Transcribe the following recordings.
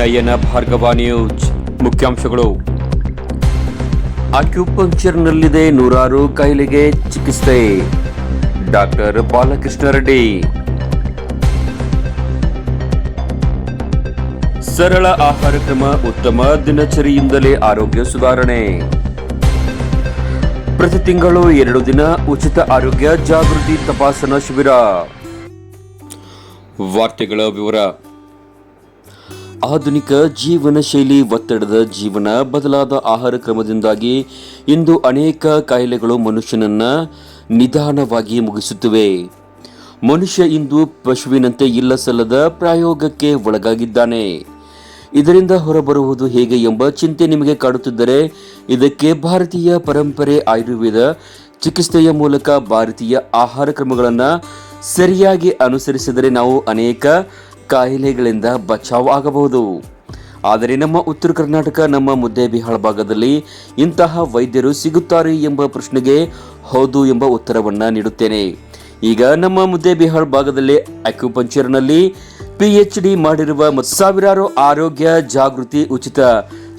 ನಯನ Bhargava news. ಮುಖ್ಯಾಂಶಗಳು. ಅಕ್ಯುಪಂಕ್ಚರ್ನಲ್ಲಿದೆ ನೂರಾರು ಕಾಯಿಲೆಗೆ ಚಿಕಿತ್ಸೆ. ಡಾಕ್ಟರ್ ಬಾಲಕೃಷ್ಣ ರೆಡ್ಡಿ. ಸರಳ ಆಹಾರ ಕ್ರಮ ಉತ್ತಮ ದಿನಚರಿಯಿಂದಲೇ ಆರೋಗ್ಯ ಸುಧಾರಣೆ. ಪ್ರತಿ ತಿಂಗಳು ಎರಡು ದಿನ ಉಚಿತ ಆರೋಗ್ಯ ಜಾಗೃತಿ ತಪಾಸಣಾ ಶಿಬಿರ. ವಾರ್ತೆಗಳ ವಿವರ. ಆಧುನಿಕ ಜೀವನ ಶೈಲಿ, ಒತ್ತಡದ ಜೀವನ, ಬದಲಾದ ಆಹಾರ ಕ್ರಮದಿಂದಾಗಿ ಇಂದು ಅನೇಕ ಕಾಯಿಲೆಗಳು ಮನುಷ್ಯನನ್ನ ನಿಧಾನವಾಗಿ ಮುಗಿಸುತ್ತಿವೆ. ಮನುಷ್ಯ ಇಂದು ಪಶುವಿನಂತೆ ಇಲ್ಲ ಸಲ್ಲದ ಪ್ರಾಯೋಗಕ್ಕೆ ಒಳಗಾಗಿದ್ದಾನೆ. ಇದರಿಂದ ಹೊರಬರುವುದು ಹೇಗೆ ಎಂಬ ಚಿಂತೆ ನಿಮಗೆ ಕಾಡುತ್ತಿದ್ದರೆ, ಇದಕ್ಕೆ ಭಾರತೀಯ ಪರಂಪರೆ ಆಯುರ್ವೇದ ಚಿಕಿತ್ಸೆಯ ಮೂಲಕ ಭಾರತೀಯ ಆಹಾರ ಕ್ರಮಗಳನ್ನು ಸರಿಯಾಗಿ ಅನುಸರಿಸಿದರೆ ನಾವು ಅನೇಕ ಕಾಯಿಲೆಗಳಿಂದ ಬಚಾವ್ ಆಗಬಹುದು. ಆದರೆ ನಮ್ಮ ಉತ್ತರ ಕರ್ನಾಟಕ, ನಮ್ಮ ಮುದ್ದೇಬಿಹಾಳ ಭಾಗದಲ್ಲಿ ಇಂತಹ ವೈದ್ಯರು ಸಿಗುತ್ತಾರೆ ಎಂಬ ಪ್ರಶ್ನೆಗೆ ಹೌದು ಎಂಬ ಉತ್ತರವನ್ನ ನೀಡುತ್ತೇನೆ. ಈಗ ನಮ್ಮ ಮುದ್ದೇಬಿಹಾಳ್ ಭಾಗದಲ್ಲಿ ಅಕ್ಯುಪಂಚರ್ನಲ್ಲಿ ಪಿಎಚ್ ಡಿ ಮಾಡಿರುವ ಸಾವಿರಾರು ಆರೋಗ್ಯ ಜಾಗೃತಿ ಉಚಿತ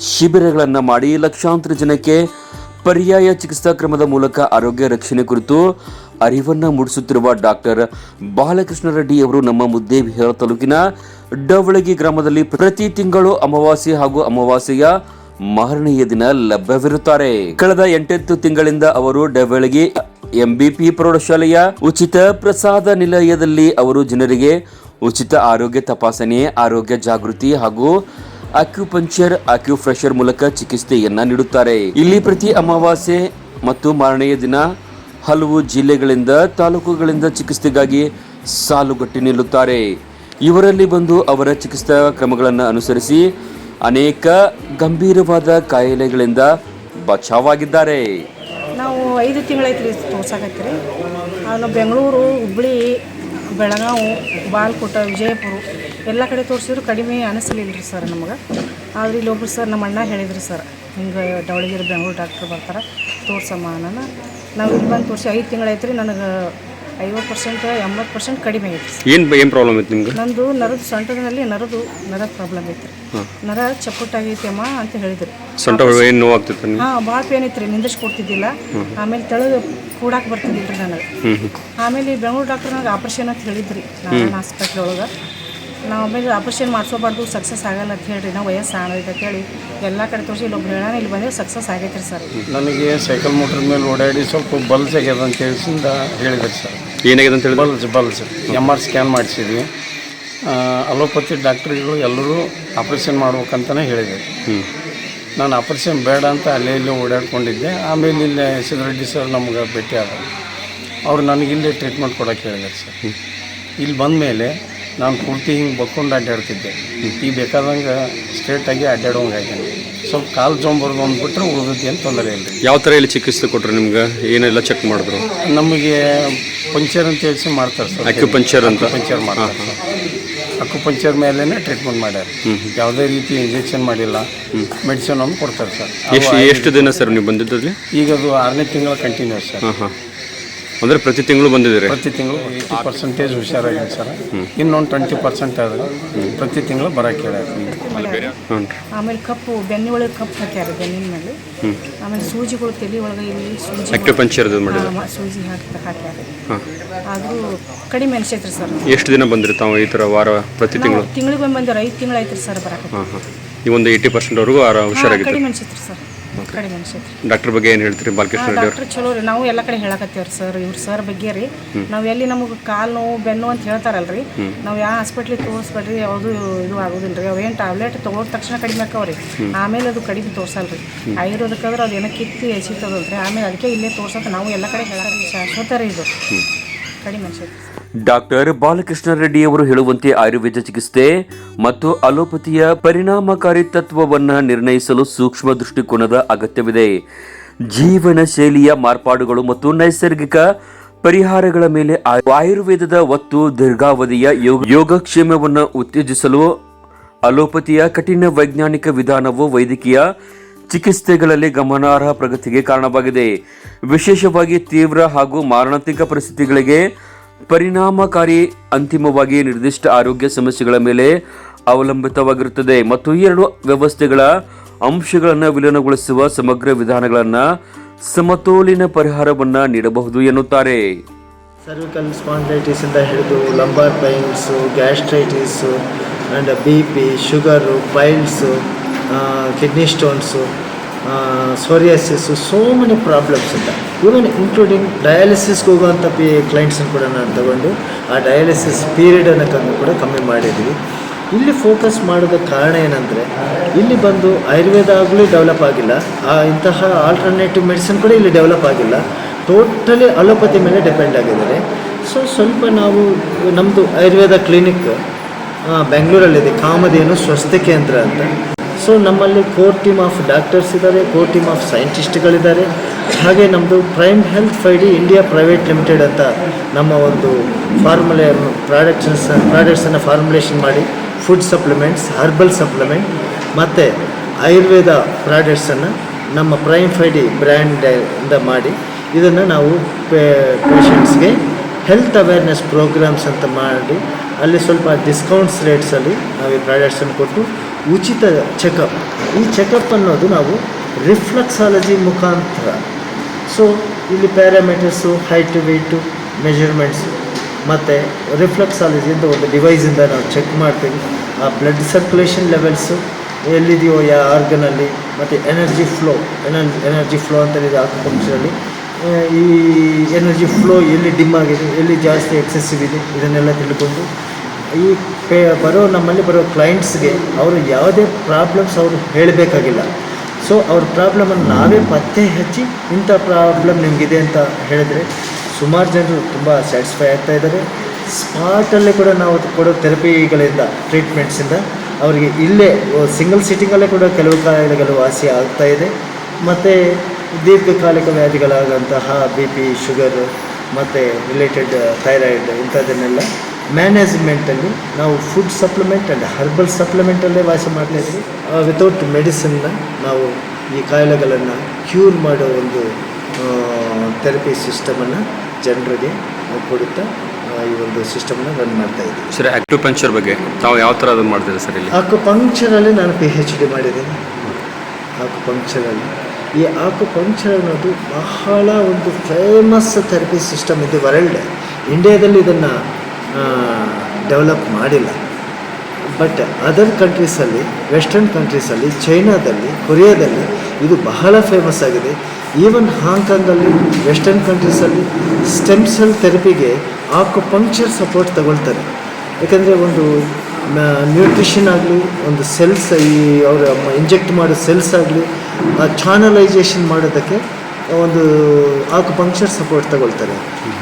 ಶಿಬಿರಗಳನ್ನ ಮಾಡಿ ಲಕ್ಷಾಂತರ ಜನಕ್ಕೆ ಪರ್ಯಾಯ ಚಿಕಿತ್ಸಾ ಕ್ರಮದ ಮೂಲಕ ಆರೋಗ್ಯ ರಕ್ಷಣೆ ಕುರಿತು ಅರಿವನ್ನ ಮೂಡಿಸುತ್ತಿರುವ ಡಾಕ್ಟರ್ ಬಾಲಕೃಷ್ಣ ರೆಡ್ಡಿ ಅವರು ನಮ್ಮ ಮುದ್ದೇಬಿಹಾಳ ತಾಲೂಕಿನ ಡವಳಗಿ ಗ್ರಾಮದಲ್ಲಿ ಪ್ರತಿ ತಿಂಗಳು ಅಮಾವಾಸ್ಯೆ ಹಾಗೂ ಅಮಾವಾಸ್ಯೆಯ ಮಾರನೆಯ ದಿನ ಲಭ್ಯವಿರುತ್ತಾರೆ. ಕಳೆದ ಎಂಟೆಂಟು ತಿಂಗಳಿಂದ ಅವರು ಡವಳಗಿ ಎಂಬಿಪಿ ಪ್ರೌಢಶಾಲೆಯ ಉಚಿತ ಪ್ರಸಾದ ನಿಲಯದಲ್ಲಿ ಅವರು ಜನರಿಗೆ ಉಚಿತ ಆರೋಗ್ಯ ತಪಾಸಣೆ, ಆರೋಗ್ಯ ಜಾಗೃತಿ ಹಾಗೂ ಅಕ್ಯುಪಂಕ್ಚರ್ ಅಕ್ಯುಫ್ರೆಷರ್ ಮೂಲಕ ಚಿಕಿತ್ಸೆಯನ್ನ ನೀಡುತ್ತಾರೆ. ಇಲ್ಲಿ ಪ್ರತಿ ಅಮಾವಾಸ್ಯೆ ಮತ್ತು ಮಾರನೆಯ ದಿನ ಹಲವು ಜಿಲ್ಲೆಗಳಿಂದ, ತಾಲೂಕುಗಳಿಂದ ಚಿಕಿತ್ಸೆಗಾಗಿ ಸಾಲುಗಟ್ಟಿ ನಿಲ್ಲುತ್ತಾರೆ. ಇವರಲ್ಲಿ ಬಂದು ಅವರ ಚಿಕಿತ್ಸಾ ಕ್ರಮಗಳನ್ನು ಅನುಸರಿಸಿ ಅನೇಕ ಗಂಭೀರವಾದ ಕಾಯಿಲೆಗಳಿಂದ ಬಚಾವಾಗಿದ್ದಾರೆ. ನಾವು ಐದು ತಿಂಗಳೈತ್ರಿ ತೋರ್ಸಕತ್ತೀರಿ. ನಾವು ಬೆಂಗಳೂರು ಹುಬ್ಬಳ್ಳಿ ಬೆಳಗಾವಿ, ಬಾಲ್ಕೋಟ, ವಿಜಯಪುರ ಎಲ್ಲ ಕಡೆ ತೋರಿಸಿದ್ರು ಕಡಿಮೆ ಅನಿಸಲಿಲ್ಲ ರೀ ಸರ್ ನಮಗೆ. ಆದ್ರೆ ಇಲ್ಲಿ ಒಬ್ರು ಸರ್ ನಮ್ಮ ಅಣ್ಣ ಹೇಳಿದ್ರು ಸರ್, ಹಿಂಗೆ ಡವಳಗಿರಿ ಬೆಂಗಳೂರು ಡಾಕ್ಟ್ರ್ ಬರ್ತಾರೆ, ತೋರ್ಸಮ್ಮ ಅನ್ನೋಣ ನಾವು ಇಲ್ಲಿ ಬಂದು ತೋರಿಸಿ ಐದು ತಿಂಗಳೈತೆ ರೀ ನನಗೆ ಐವತ್ತು ಪರ್ಸೆಂಟ್ ಎಂಬತ್ತು ಪರ್ಸೆಂಟ್ ಕಡಿಮೆ ಐತಿ ಏನು ಏನ್ ಪ್ರಾಬ್ಲಮ್ ಐತಿ ನಿಮ್ಗೆ? ನಂದು ನರದ ಸೊಂಟದಲ್ಲಿ ನರದು ನರ ಪ್ರಾಬ್ಲಮ್ ಐತ್ರಿ ನರ ಚಪ್ಪಟ್ಟಾಗೈತಿ ಅಮ್ಮ ಅಂತ ಹೇಳಿದ್ರು. ಸೊಂಟ ಏನು ನೋವು ಆಗ್ತಿತ್ತು ಹಾಂ ಭಾಳ ಪೇನ್ ಐತ್ರಿ ನಿಂದಿರ್ಸಿ ಕೊಡ್ತಿದ್ದಿಲ್ಲ. ಆಮೇಲೆ ತೆಳಗೆ ಕೂಡಾಕ್ ಬರ್ತಿದ್ದಿಲ್ಲ ರೀ ನನಗೆ. ಆಮೇಲೆ ಬೆಂಗಳೂರು ಡಾಕ್ಟರ್ ನನಗೆ ಆಪ್ರೇಷನ್ ಅಂತ ಹೇಳಿದ್ರಿ ನಾನು ಹಾಸ್ಪಿಟ್ಲ್ ಒಳಗೆ. ನಾವು ಆಮೇಲೆ ಆಪ್ರೇಷನ್ ಮಾಡಿಸೋಬಾರ್ದು ಸಕ್ಸಸ್ ಆಗಲ್ಲ ಅಂತ ಹೇಳಿ ನಾವು ವಯಸ್ಸು ಆಗೈತೆ ಅಂತ ಹೇಳಿ ಎಲ್ಲ ಕಡೆ ತೋರಿಸಿ ಇಲ್ಲೊಬ್ರು ಹೇಳೋಣ ಇಲ್ಲಿ ಬಂದರೆ ಸಕ್ಸಸ್ ಆಗೈತೆ ರೀ ಸರ್ ನನಗೆ ಸೈಕಲ್ ಮೋಟ್ರ್ ಮೇಲೆ ಓಡಾಡಿ ಸ್ವಲ್ಪ ಬಲ್ಸ್ ಆಗ್ಯದ ಅಂತ ಹೇಳಿಸಿಂದ ಹೇಳಿದ್ರು ಸರ್ ಏನಾಗಿದೆ ಅಂತ ಹೇಳಿ ಬಲ್ಸ್ ಬಲ್ಸ್ ಎಂ ಆರ್ ಸ್ಕ್ಯಾನ್ ಮಾಡಿಸಿದ್ವಿ. ಅಲೋಪತಿ ಡಾಕ್ಟ್ರುಗಳು ಎಲ್ಲರೂ ಆಪ್ರೇಷನ್ ಮಾಡ್ಬೇಕಂತಲೇ ಹೇಳಿದರು. ನಾನು ಆಪ್ರೇಷನ್ ಬೇಡ ಅಂತ ಅಲ್ಲೇ ಇಲ್ಲೇ ಓಡಾಡ್ಕೊಂಡಿದ್ದೆ. ಆಮೇಲೆ ಇಲ್ಲೇ ಸಿದ್ದರೆಡ್ಡಿ ಸರ್ ನಮ್ಗೆ ಭೇಟಿ ಆದ ಅವ್ರು ನನಗಿಲ್ಲೇ ಟ್ರೀಟ್ಮೆಂಟ್ ಕೊಡೋಕ್ಕೆ ಹೇಳಿದ್ರು ಸರ್ ಇಲ್ಲಿ ಬಂದ ಮೇಲೆ ನಾನು ಪೂರ್ತಿ ಹಿಂಗೆ ಬಕ್ಕೊಂಡು ಅಡ್ಡಾಡ್ತಿದ್ದೆ. ಈಗ ಬೇಕಾದಂಗೆ ಸ್ಟ್ರೇಟಾಗಿ ಅಡ್ಡಾಡೋಂಗೆ ಆಗ್ಯಾನೆ ಸ್ವಲ್ಪ ಕಾಲು ಜೊಂಬರ್ದು ಅಂದ್ಬಿಟ್ರೆ ಉಳಿದದ್ದು ಏನು ತೊಂದರೆ ಇಲ್ಲ. ಯಾವ ಥರ ಇಲ್ಲಿ ಚಿಕಿತ್ಸೆ ಕೊಟ್ರು ನಿಮ್ಗೆ? ಏನೆಲ್ಲ ಚೆಕ್ ಮಾಡಿದ್ರು? ನಮಗೆ ಪಂಚರ್ ಅಂತ ಹೇಳಿ ಮಾಡ್ತಾರೆ ಸರ್. ಅಕ್ಯುಪಂಚರ್ ಅಂತ? ಪಂಚರ್ ಮಾಡ್ತಾರೆ ಸರ್. ಅಕ್ಯುಪಂಚರ್ ಮೇಲೇ ಟ್ರೀಟ್ಮೆಂಟ್ ಮಾಡ್ಯಾರ. ಯಾವುದೇ ರೀತಿ ಇಂಜೆಕ್ಷನ್ ಮಾಡಿಲ್ಲ. ಮೆಡಿಸಿನ್ ಒಂದು ಕೊಡ್ತಾರೆ ಸರ್. ಎಷ್ಟು ಎಷ್ಟು ದಿನ ಸರ್ ನೀವು ಬಂದಿದ್ದಲ್ಲಿ ಈಗ ಅದು ಆರನೇ ತಿಂಗಳ ಕಂಟಿನ್ಯೂಸ್ ಸರ್. ಹಾಂ ಹಾಂ. ಅಂದ್ರೆ ಪ್ರತಿ ತಿಂಗಳು ಬಂದಿದ್ದೀರಿ? ಪ್ರತಿ ತಿಂಗಳು ಏಯ್ಟಿ ಪರ್ಸೆಂಟೇಜ್ ಹುಷಾರಾಗಿದೆ ಸರ್. ಇನ್ನೊಂದು ಟ್ವೆಂಟಿ ಪರ್ಸೆಂಟ್ ಆದರೆ ಪ್ರತಿ ತಿಂಗಳು ಬರಕ್ಕೆ ಹ್ಞೂ ಆಮೇಲೆ ಕಪ್ಪು ಬೆನ್ನಿ ಒಳಗೆ ಕಪ್ಪು ಹಾಕ್ಯಾರ ಬೆನ್ನಿನ ಮೇಲೆ. ಆಮೇಲೆ ಸೂಜಿಗಳು ತಲೆ ಒಳಗೆ ಇಲ್ಲಿ ಸೂಜಿ ಅಕ್ಯುಪಂಚರ್ ಮಾಡಿ ಹಾ, ಮ- ಸೂಜಿ ಹಾಕಿ ಹಾಕ್ಯಾರ ಹಾಂ. ಆದರೂ ಕಡಿಮೆ ಅನಿಸೈತ್ರಿ ಸರ್. ಎಷ್ಟು ದಿನ ಬಂದ್ರಿ ತಾವು ಈ ಥರ ವಾರ ಪ್ರತಿ ತಿಂಗಳು? ತಿಂಗಳಿಗೆ ಬಂದ್ರೆ ಬಂದಿರ ಐದು ತಿಂಗಳು ಆಯ್ತು ಸರ್ ಬರಾಕ ಹಾಂ ಹಾಂ ಈ ಒಂದು ಏಯ್ಟಿ ಪರ್ಸೆಂಟ್ವರೆಗೂ ಆರ ಹುಷಾರಾಗಿತ್ತು ಕಡಿಮೆ ಅನಿಸೈತ್ರಿ ಸರ್. ಕಡಿಮೆ ಅನ್ಸೈತ್ರಿ ಡಾಕ್ಟರ್ ಬಗ್ಗೆ ಏನು ಹೇಳ್ತೀರಿ ಬಾಲಕೃಷ್ಣ ಅವರು? ಡಾಕ್ಟರ್ ಚಲೋ ರೀ. ನಾವು ಎಲ್ಲ ಕಡೆ ಹೇಳಕತ್ತೀವ್ರಿ ಸರ್ ಇವ್ರ ಸರ್ ಬಗ್ಗೆ ರೀ. ನಾವು ಎಲ್ಲಿ ನಮಗೆ ಕಾಲು ನೋವು ಬೆನ್ನು ಅಂತ ಹೇಳ್ತಾರಲ್ರಿ. ನಾವು ಯಾವ ಹಾಸ್ಪಿಟ್ಲಿಗೆ ತೋರಿಸ್ಬೇಡ್ರಿ ಯಾವುದು ಇದು ಆಗೋದಿಲ್ಲ ರೀ ಅವೇನು ಟ್ಯಾಬ್ಲೆಟ್ ತಗೊಂಡ ತಕ್ಷಣ ಕಡಿಮೆ ರೀ ಆಮೇಲೆ ಅದು ಕಡಿಮೆ ತೋರ್ಸಲ್ರಿ. ಆಯುರ್ವೇದಕ್ಕಾದ್ರೆ ಅದು ಏನೋ ಕಿತ್ತಿ ಎಸಿತದಲ್ರಿ ಆಮೇಲೆ ಅದಕ್ಕೆ ಇಲ್ಲೇ ತೋರ್ಸಕ್ಕೆ ನಾವು ಎಲ್ಲ ಕಡೆ ಹೇಳಕ್ಕೆ ಶಾಶ್ವತ ರೀ ಇದು. ಡಾಕ್ಟರ್ ಬಾಲಕೃಷ್ಣ ರೆಡ್ಡಿ ಅವರು ಹೇಳುವಂತೆ ಆಯುರ್ವೇದ ಚಿಕಿತ್ಸೆ ಮತ್ತು ಅಲೋಪತಿಯ ಪರಿಣಾಮಕಾರಿ ತತ್ವವನ್ನು ನಿರ್ಣಯಿಸಲು ಸೂಕ್ಷ್ಮ ದೃಷ್ಟಿಕೋನದ ಅಗತ್ಯವಿದೆ. ಜೀವನ ಶೈಲಿಯ ಮಾರ್ಪಾಡುಗಳು ಮತ್ತು ನೈಸರ್ಗಿಕ ಪರಿಹಾರಗಳ ಮೇಲೆ ಆಯು- ಆಯುರ್ವೇದದ ಒತ್ತು ದೀರ್ಘಾವಧಿಯ ಯೋಗ ಯೋಗಕ್ಷೇಮವನ್ನು ಉತ್ತೇಜಿಸಲು ಅಲೋಪತಿಯ ಕಠಿಣ ವೈಜ್ಞಾನಿಕ ವಿಧಾನವು ವೈದ್ಯಕೀಯ ಚಿಕಿತ್ಸೆಗಳಲ್ಲಿ ಗಮನಾರ್ಹ ಪ್ರಗತಿಗೆ ಕಾರಣವಾಗಿದೆ. ವಿಶೇಷವಾಗಿ ತೀವ್ರ ಹಾಗೂ ಮಾರಣಾಂತಿಕ ಪರಿಸ್ಥಿತಿಗಳಿಗೆ ಪರಿಣಾಮಕಾರಿ ಅಂತಿಮವಾಗಿ ನಿರ್ದಿಷ್ಟ ಆರೋಗ್ಯ ಸಮಸ್ಯೆಗಳ ಮೇಲೆ ಅವಲಂಬಿತವಾಗಿರುತ್ತದೆ ಮತ್ತು ಈ ಎರಡು ವ್ಯವಸ್ಥೆಗಳ ಅಂಶಗಳನ್ನು ವಿಲೀನಗೊಳಿಸುವ ಸಮಗ್ರ ವಿಧಾನಗಳನ್ನು ಸಮತೋಲಿನ ಪರಿಹಾರವನ್ನ ನೀಡಬಹುದು ಎನ್ನುತ್ತಾರೆ. ಸರ್ವಿಕಲ್ ಸ್ಪಾಂಡೈಟಿಸಿಂದ ಹಿಡಿದು lumbar pains gastritis and B P sugar piles kidney stones psoriasis so many problems ಅಂತ ಇವನ್ ಇನ್ಕ್ಲೂಡಿಂಗ್ ಡಯಾಲಿಸಿಸ್ಗೆ ಹೋಗುವಂಥ ಪಿ ಕ್ಲೈಂಟ್ಸನ್ನು ಕೂಡ ನಾನು ತಗೊಂಡು, ಆ ಡಯಾಲಿಸಿಸ್ ಪೀರಿಯಡನ್ನು ತಂದು ಕೂಡ ಕಮ್ಮಿ ಮಾಡಿದ್ವಿ. ಇಲ್ಲಿ ಫೋಕಸ್ ಮಾಡೋದ ಕಾರಣ ಏನಂದರೆ, ಇಲ್ಲಿ ಬಂದು ಆಯುರ್ವೇದ ಆಗಲೂ ಡೆವಲಪ್ ಆಗಿಲ್ಲ. ಆ ಇಂತಹ ಆಲ್ಟರ್ನೇಟಿವ್ ಮೆಡಿಸಿನ್ ಕೂಡ ಇಲ್ಲಿ ಡೆವಲಪ್ ಆಗಿಲ್ಲ. ಟೋಟಲಿ ಅಲೋಪತಿ ಮೇಲೆ ಡಿಪೆಂಡ್ ಆಗಿದ್ದಾರೆ. ಸೊ ಸ್ವಲ್ಪ ನಾವು ನಮ್ಮದು ಆಯುರ್ವೇದ ಕ್ಲಿನಿಕ್ ಬೆಂಗಳೂರಲ್ಲಿದೆ, ಕಾಮಧೇನು ಸ್ವಸ್ಥ ಕೇಂದ್ರ ಅಂತ. ಸೊ ನಮ್ಮಲ್ಲಿ ಕೋರ್ ಟೀಮ್ ಆಫ್ ಡಾಕ್ಟರ್ಸ್ ಇದ್ದಾರೆ ಕೋರ್ ಟೀಮ್ ಆಫ್ ಸೈಂಟಿಸ್ಟ್ಗಳಿದ್ದಾರೆ ಹಾಗೆ ನಮ್ಮದು ಪ್ರೈಮ್ ಹೆಲ್ತ್ ಫೈಡಿ ಇಂಡಿಯಾ ಪ್ರೈವೇಟ್ ಲಿಮಿಟೆಡ್ ಅಂತ ನಮ್ಮ ಒಂದು ಫಾರ್ಮುಲೆ ಪ್ರಾಡಕ್ಟ್ಸ್ ಪ್ರಾಡಕ್ಟ್ಸನ್ನು ಫಾರ್ಮುಲೇಷನ್ ಮಾಡಿ ಫುಡ್ ಸಪ್ಲಿಮೆಂಟ್ಸ್ ಹರ್ಬಲ್ ಸಪ್ಲಿಮೆಂಟ್ ಮತ್ತು ಆಯುರ್ವೇದ ಪ್ರಾಡಕ್ಟ್ಸನ್ನು ನಮ್ಮ ಪ್ರೈಮ್ ಫೈಡಿ ಬ್ರ್ಯಾಂಡ್ ಇಂದ ಮಾಡಿ, ಇದನ್ನು ನಾವು ಪೇಷಂಟ್ಸ್ಗೆ ಹೆಲ್ತ್ ಅವೇರ್ನೆಸ್ ಪ್ರೋಗ್ರಾಮ್ಸ್ ಅಂತ ಮಾಡಿ, ಅಲ್ಲಿ ಸ್ವಲ್ಪ ಡಿಸ್ಕೌಂಟ್ಸ್ ರೇಟ್ಸಲ್ಲಿ ನಾವು ಈ ಪ್ರಾಡಕ್ಟ್ಸನ್ನು ಕೊಟ್ಟು ಉಚಿತ ಚೆಕಪ್ ಈ ಚೆಕಪ್ ಅನ್ನೋದು ನಾವು ರಿಫ್ಲೆಕ್ಸಾಲಜಿ ಮುಖಾಂತರ. ಸೊ ಇಲ್ಲಿ ಪ್ಯಾರಾಮೀಟರ್ಸು ಹೈಟ್ ವೆಯ್ಟು ಮೆಜರ್ಮೆಂಟ್ಸು ಮತ್ತು ರಿಫ್ಲೆಕ್ಸಾಲಜಿ ಅಂತ ಒಂದು ಡಿವೈಸಿಂದ ನಾವು ಚೆಕ್ ಮಾಡ್ತೀವಿ. ಆ ಬ್ಲಡ್ ಸರ್ಕ್ಯುಲೇಷನ್ ಲೆವೆಲ್ಸು ಎಲ್ಲಿದೆಯೋ ಯಾ ಆರ್ಗನಲ್ಲಿ ಮತ್ತು energy flow energy energy flow ಅಂತ ಇದೆ ಆಕ್ಯುಪಂಕ್ಚರಲ್ಲಿ ಈ ಎನರ್ಜಿ ಫ್ಲೋ ಎಲ್ಲಿ ಡಿಮ್ ಆಗಿದೆ, ಎಲ್ಲಿ ಜಾಸ್ತಿ ಎಕ್ಸೆಸಿವ್ ಇದೆ, ಇದನ್ನೆಲ್ಲ ತಿಳ್ಕೊಂಡು ಈ ಪೇ, ಬರೋ ನಮ್ಮಲ್ಲಿ ಬರೋ ಕ್ಲೈಂಟ್ಸ್ಗೆ ಅವರು ಯಾವುದೇ ಪ್ರಾಬ್ಲಮ್ಸ್ ಅವರು ಹೇಳಬೇಕಾಗಿಲ್ಲ. ಸೊ ಅವ್ರ ಪ್ರಾಬ್ಲಮನ್ನು ನಾವೇ ಪತ್ತೆ ಹಚ್ಚಿ ಇಂಥ ಪ್ರಾಬ್ಲಮ್ ನಿಮಗಿದೆ ಅಂತ ಹೇಳಿದರೆ ಸುಮಾರು ಜನರು ತುಂಬ ಸ್ಯಾಟಿಸ್ಫೈ ಆಗ್ತಾ ಇದ್ದಾರೆ. ಸ್ಪಾಟಲ್ಲೇ ಕೂಡ ನಾವು ಕೊಡೋ ಥೆರಪಿಗಳಿಂದ ಟ್ರೀಟ್ಮೆಂಟ್ಸಿಂದ ಅವರಿಗೆ ಇಲ್ಲೇ ಸಿಂಗಲ್ ಸಿಟ್ಟಿಂಗಲ್ಲೇ ಕೂಡ ಕೆಲವು ಕಾಯಿಲೆಗಳು ವಾಸಿ ಆಗ್ತಾ ಇದೆ. ಮತ್ತು ದೀರ್ಘಕಾಲಿಕ ವ್ಯಾಧಿಗಳಾದಂತಹ ಬಿ ಪಿ ಶುಗರು ಮತ್ತು ರಿಲೇಟೆಡ್ ಥೈರಾಯ್ಡ್ ಇಂಥದ್ದನ್ನೆಲ್ಲ ಮ್ಯಾನೇಜ್ಮೆಂಟಲ್ಲಿ ನಾವು ಫುಡ್ ಸಪ್ಲಿಮೆಂಟ್ ಆ್ಯಂಡ್ ಹರ್ಬಲ್ ಸಪ್ಲಿಮೆಂಟಲ್ಲೇ ವಾಸ ಮಾಡ್ತಾಯಿದ್ವಿ ವಿತೌಟ್ ಮೆಡಿಸಿನ್ನ ನಾವು ಈ ಕಾಯಿಲೆಗಳನ್ನು ಕ್ಯೂರ್ ಮಾಡೋ ಒಂದು ಥೆರಪಿ ಸಿಸ್ಟಮನ್ನು ಜನರಿಗೆ ಕೊಡುತ್ತಾ ಈ ಒಂದು ಸಿಸ್ಟಮನ್ನು ರನ್ ಮಾಡ್ತಾ ಇದ್ದೀವಿ ಸರ್ ಪಂಕ್ಚರ್ ಬಗ್ಗೆ ತಾವು ಯಾವ ಥರ ಅದನ್ನು ಮಾಡ್ತೀರಾ ಸರ್ ಇಲ್ಲಿ? ಆಕು ಪಂಕ್ಚರಲ್ಲಿ ನಾನು ಪಿ ಹೆಚ್ ಡಿ ಮಾಡಿದ್ದೀನಿ. ಆಕ್ಯುಪಂಕ್ಚರಲ್ಲಿ ಈ ಆಕು ಪಂಕ್ಚರ್ ಅನ್ನೋದು ಬಹಳ ಒಂದು ಫೇಮಸ್ ಥೆರಪಿ ಸಿಸ್ಟಮ್ ಇದೆ ವರ್ಲ್ಡ್. ಇಂಡಿಯಾದಲ್ಲಿ ಇದನ್ನು ಡೆವಲಪ್ ಮಾಡಿಲ್ಲ. ಬಟ್ ಅದರ್ ಕಂಟ್ರೀಸಲ್ಲಿ ವೆಸ್ಟರ್ನ್ ಕಂಟ್ರೀಸಲ್ಲಿ ಚೈನಾದಲ್ಲಿ ಕೊರಿಯಾದಲ್ಲಿ ಇದು ಬಹಳ ಫೇಮಸ್ ಆಗಿದೆ. ಈವನ್ ಹಾಂಗ್ಕಾಂಗಲ್ಲಿ ವೆಸ್ಟರ್ನ್ ಕಂಟ್ರೀಸಲ್ಲಿ ಸ್ಟೆಮ್ ಸೆಲ್ ಥೆರಪಿಗೆ ಆಕು ಪಂಕ್ಚರ್ ಸಪೋರ್ಟ್ ತಗೊಳ್ತಾರೆ. ಯಾಕೆಂದರೆ ಒಂದು ನ್ಯೂಟ್ರಿಷನ್ ಆಗಲಿ, ಒಂದು ಸೆಲ್ಸ್ ಈ, ಅವರು ಇಂಜೆಕ್ಟ್ ಮಾಡೋ ಸೆಲ್ಸ್ ಆಗಲಿ ಚಾನಲೈಸೇಷನ್ ಮಾಡೋದಕ್ಕೆ ಒಂದು ಆಕು ಪಂಕ್ಷರ್ ಸಪೋರ್ಟ್ ತಗೊಳ್ತಾರೆ.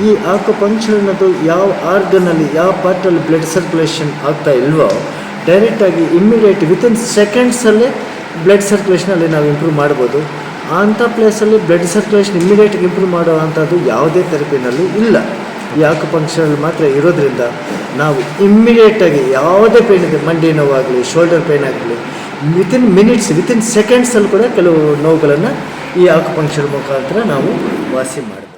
ಈ ಆಕ್ಯುಪಂಕ್ಚರ್ ಅನ್ನೋದು ಯಾವ ಆರ್ಗನಲ್ಲಿ ಯಾವ ಪಾರ್ಟಲ್ಲಿ ಬ್ಲಡ್ ಸರ್ಕ್ಯುಲೇಷನ್ ಆಗ್ತಾ ಇಲ್ವೋ ಡೈರೆಕ್ಟಾಗಿ ಇಮ್ಮಿಡಿಯೇಟ್ ವಿತಿನ್ ಸೆಕೆಂಡ್ಸಲ್ಲೇ ಬ್ಲಡ್ ಸರ್ಕ್ಯುಲೇಷನಲ್ಲಿ ನಾವು ಇಂಪ್ರೂವ್ ಮಾಡ್ಬೋದು. ಅಂಥ ಪ್ಲೇಸಲ್ಲಿ ಬ್ಲಡ್ ಸರ್ಕ್ಯುಲೇಷನ್ ಇಮ್ಮಿಡಿಯೇಟ್ಗೆ ಇಂಪ್ರೂವ್ ಮಾಡೋ ಅಂಥದ್ದು ಯಾವುದೇ ಥೆರಪಿನಲ್ಲಿ ಇಲ್ಲ. ಈ ಆಕುಪಂಕ್ಷರಲ್ಲಿ ಮಾತ್ರ ಇರೋದ್ರಿಂದ ನಾವು ಇಮ್ಮಿಡಿಯೇಟಾಗಿ ಯಾವುದೇ ಪೇನ್ ಇದೆ ಮಂಡಿ ನೋವಾಗಲಿ ಶೋಲ್ಡರ್ ಪೇನ್ ಆಗಲಿ ವಿತಿನ್ ಮಿನಿಟ್ಸ್ ವಿತಿನ್ ಸೆಕೆಂಡ್ಸಲ್ಲಿ ಕೂಡ ಕೆಲವು ನೋವುಗಳನ್ನು ಈ ಆಕುಪಂಕ್ಷರ್ ಮುಖಾಂತರ ನಾವು ವಾಸಿ ಮಾಡ್ಬೋದು.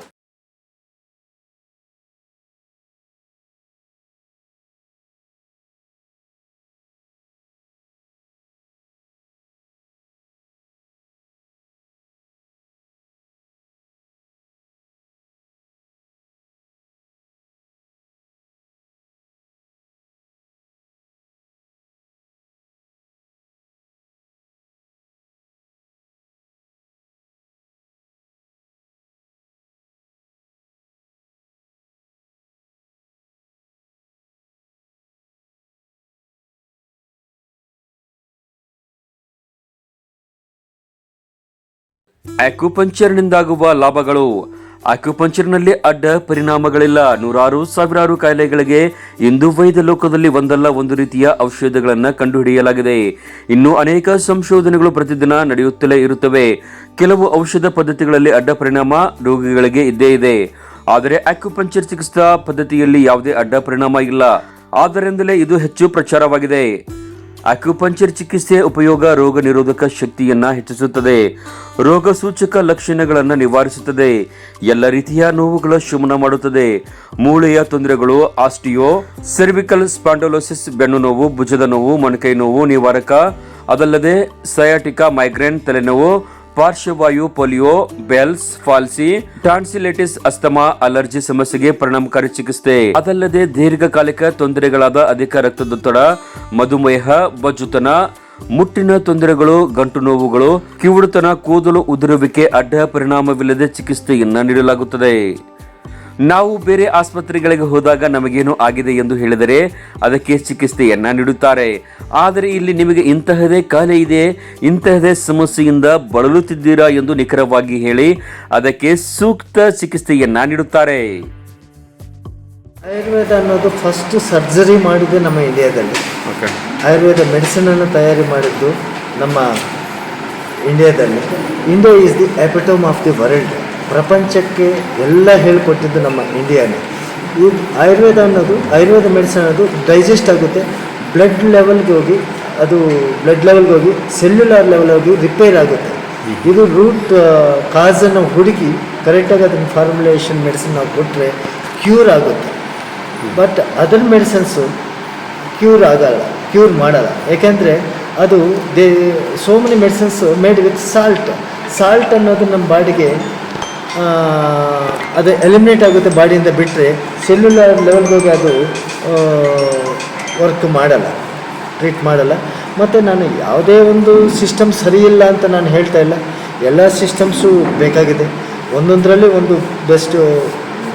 ಅಕ್ಯುಪಂಚರ್ನಿಂದಾಗುವ ಲಾಭಗಳು. ಅಕ್ಯುಪಂಚರ್ನಲ್ಲಿ ಅಡ್ಡ ಪರಿಣಾಮಗಳಿಲ್ಲ. ನೂರಾರು ಸಾವಿರಾರು ಕಾಯಿಲೆಗಳಿಗೆ ಇಂದು ವೈದ್ಯ ಲೋಕದಲ್ಲಿ ಒಂದಲ್ಲ ಒಂದು ರೀತಿಯ ಔಷಧಗಳನ್ನು ಕಂಡುಹಿಡಿಯಲಾಗಿದೆ. ಇನ್ನು ಅನೇಕ ಸಂಶೋಧನೆಗಳು ಪ್ರತಿದಿನ ನಡೆಯುತ್ತಲೇ ಇರುತ್ತವೆ. ಕೆಲವು ಔಷಧ ಪದ್ಧತಿಗಳಲ್ಲಿ ಅಡ್ಡ ಪರಿಣಾಮ ರೋಗಿಗಳಿಗೆ ಇದ್ದೇ ಇದೆ. ಆದರೆ ಆಕ್ಯುಪಂಚರ್ ಚಿಕಿತ್ಸಾ ಪದ್ಧತಿಯಲ್ಲಿ ಯಾವುದೇ ಅಡ್ಡ ಪರಿಣಾಮ ಇಲ್ಲ. ಆದ್ದರಿಂದಲೇ ಇದು ಹೆಚ್ಚು ಪ್ರಚಾರವಾಗಿದೆ. ಅಕ್ಯುಪಂಚರ್ ಚಿಕಿತ್ಸೆ ಉಪಯೋಗ ರೋಗ ನಿರೋಧಕ ಶಕ್ತಿಯನ್ನು ಹೆಚ್ಚಿಸುತ್ತದೆ. ರೋಗ ಸೂಚಕ ಲಕ್ಷಣಗಳನ್ನು ನಿವಾರಿಸುತ್ತದೆ. ಎಲ್ಲ ರೀತಿಯ ನೋವುಗಳ ಶಮನ ಮಾಡುತ್ತದೆ. ಮೂಳೆಯ ತೊಂದರೆಗಳು, ಆಸ್ಟಿಯೋ ಸರ್ವಿಕಲ್ ಸ್ಪಾಂಡೋಲೋಸಿಸ್ ಬೆನ್ನು ನೋವು, ಭುಜದ ನೋವು, ಮೊಣಕೈ ನೋವು, ನಿವಾರಕ, ಅದಲ್ಲದೆ ಸಯಾಟಿಕಾ ಮೈಗ್ರೇನ್ ತಲೆನೋವು ಪಾರ್ಶ್ವವಾಯು, polio, Bell's, palsy tonsillitis asthma, allergy ಸಮಸ್ಯೆಗೆ ಪರಿಣಾಮಕಾರಿ ಚಿಕಿತ್ಸೆ. ಅದಲ್ಲದೆ ದೀರ್ಘಕಾಲಿಕ ತೊಂದರೆಗಳಾದ ಅಧಿಕ ರಕ್ತದೊತ್ತಡ, ಮಧುಮೇಹ, ಬಜ್ಜುತನ, ಮುಟ್ಟಿನ ತೊಂದರೆಗಳು, ಗಂಟು ನೋವುಗಳು, ಕಿವುಡುತನ, ಕೂದಲು ಉದುರುವಿಕೆ, ಅಡ್ಡ ಪರಿಣಾಮವಿಲ್ಲದೆ ಚಿಕಿತ್ಸೆಯನ್ನ ನೀಡಲಾಗುತ್ತದೆ. ನಾವು ಬೇರೆ ಆಸ್ಪತ್ರೆಗಳಿಗೆ ಹೋದಾಗ ನಮಗೇನು ಆಗಿದೆ ಎಂದು ಹೇಳಿದರೆ ಅದಕ್ಕೆ ಚಿಕಿತ್ಸೆಯನ್ನ ನೀಡುತ್ತಾರೆ. ಆದರೆ ಇಲ್ಲಿ ನಿಮಗೆ ಇಂತಹದೇ ಕಾಯಿಲೆ ಇದೆ ಇಂತಹದೇ ಸಮಸ್ಯೆಯಿಂದ ಬಳಲುತ್ತಿದ್ದೀರಾ ಎಂದು ನಿಖರವಾಗಿ ಹೇಳಿ ಅದಕ್ಕೆ ಸೂಕ್ತ ಚಿಕಿತ್ಸೆಯನ್ನ ನೀಡುತ್ತಾರೆ. ಆಯುರ್ವೇದ ಅನ್ನೋದು ಫಸ್ಟ್ ಸರ್ಜರಿ ಮಾಡಿದ್ದು ನಮ್ಮ ಇಂಡಿಯಾದಲ್ಲಿ. ಆಯುರ್ವೇದ ಆಯುರ್ವೇದ ಮೆಡಿಸಿನನ್ನು ತಯಾರಿ ಮಾಡಿದ್ದು ನಮ್ಮ ಇಂಡಿಯಾದಲ್ಲಿ. India is the epitome of the world ಪ್ರಪಂಚಕ್ಕೆ ಎಲ್ಲ ಹೇಳಿಕೊಟ್ಟಿದ್ದು ನಮ್ಮ ಇಂಡಿಯಾನೇ. ಈ ಆಯುರ್ವೇದ ಅನ್ನೋದು ಆಯುರ್ವೇದ ಮೆಡಿಸನ್ ಅನ್ನೋದು ಡೈಜೆಸ್ಟ್ ಆಗುತ್ತೆ. ಬ್ಲಡ್ ಲೆವೆಲ್ಗೆ ಹೋಗಿ ಅದು ಬ್ಲಡ್ ಲೆವೆಲ್ಗೆ ಹೋಗಿ ಸೆಲ್ಯುಲಾರ್ ಲೆವೆಲ್ ಹೋಗಿ ರಿಪೇರ್ ಆಗುತ್ತೆ. ಇದು ರೂಟ್ ಕಾಸನ್ನು ಹುಡುಕಿ ಕರೆಕ್ಟಾಗಿ ಅದನ್ನು ಫಾರ್ಮುಲೇಷನ್ ಮೆಡಿಸಿನ್ ನಾವು ಕೊಟ್ಟರೆ ಕ್ಯೂರ್ ಆಗುತ್ತೆ. ಬಟ್ ಅದರ್ ಮೆಡಿಸನ್ಸು ಕ್ಯೂರ್ ಆಗಲ್ಲ ಕ್ಯೂರ್ ಮಾಡಲ್ಲ. ಯಾಕೆಂದರೆ ಅದು they so many medicines made with salt salt ಅನ್ನೋದು ನಮ್ಮ ಬಾಡಿಗೆ ಅದು ಎಲಿಮಿನೇಟ್ ಆಗುತ್ತೆ ಬಾಡಿಯಿಂದ ಬಿಟ್ಟರೆ ಸೆಲ್ಯುಲರ್ ಲೆವೆಲ್ಗೋಗಿ ಅದು ವರ್ಕ್ ಮಾಡಲ್ಲ ಟ್ರೀಟ್ ಮಾಡಲ್ಲ. ಮತ್ತು ನಾನು ಯಾವುದೇ ಒಂದು ಸಿಸ್ಟಮ್ ಸರಿಯಿಲ್ಲ ಅಂತ ನಾನು ಹೇಳ್ತಾ ಇಲ್ಲ. ಎಲ್ಲ ಸಿಸ್ಟಮ್ಸು ಬೇಕಾಗಿದೆ. ಒಂದೊಂದರಲ್ಲಿ ಒಂದು ಬೆಸ್ಟ್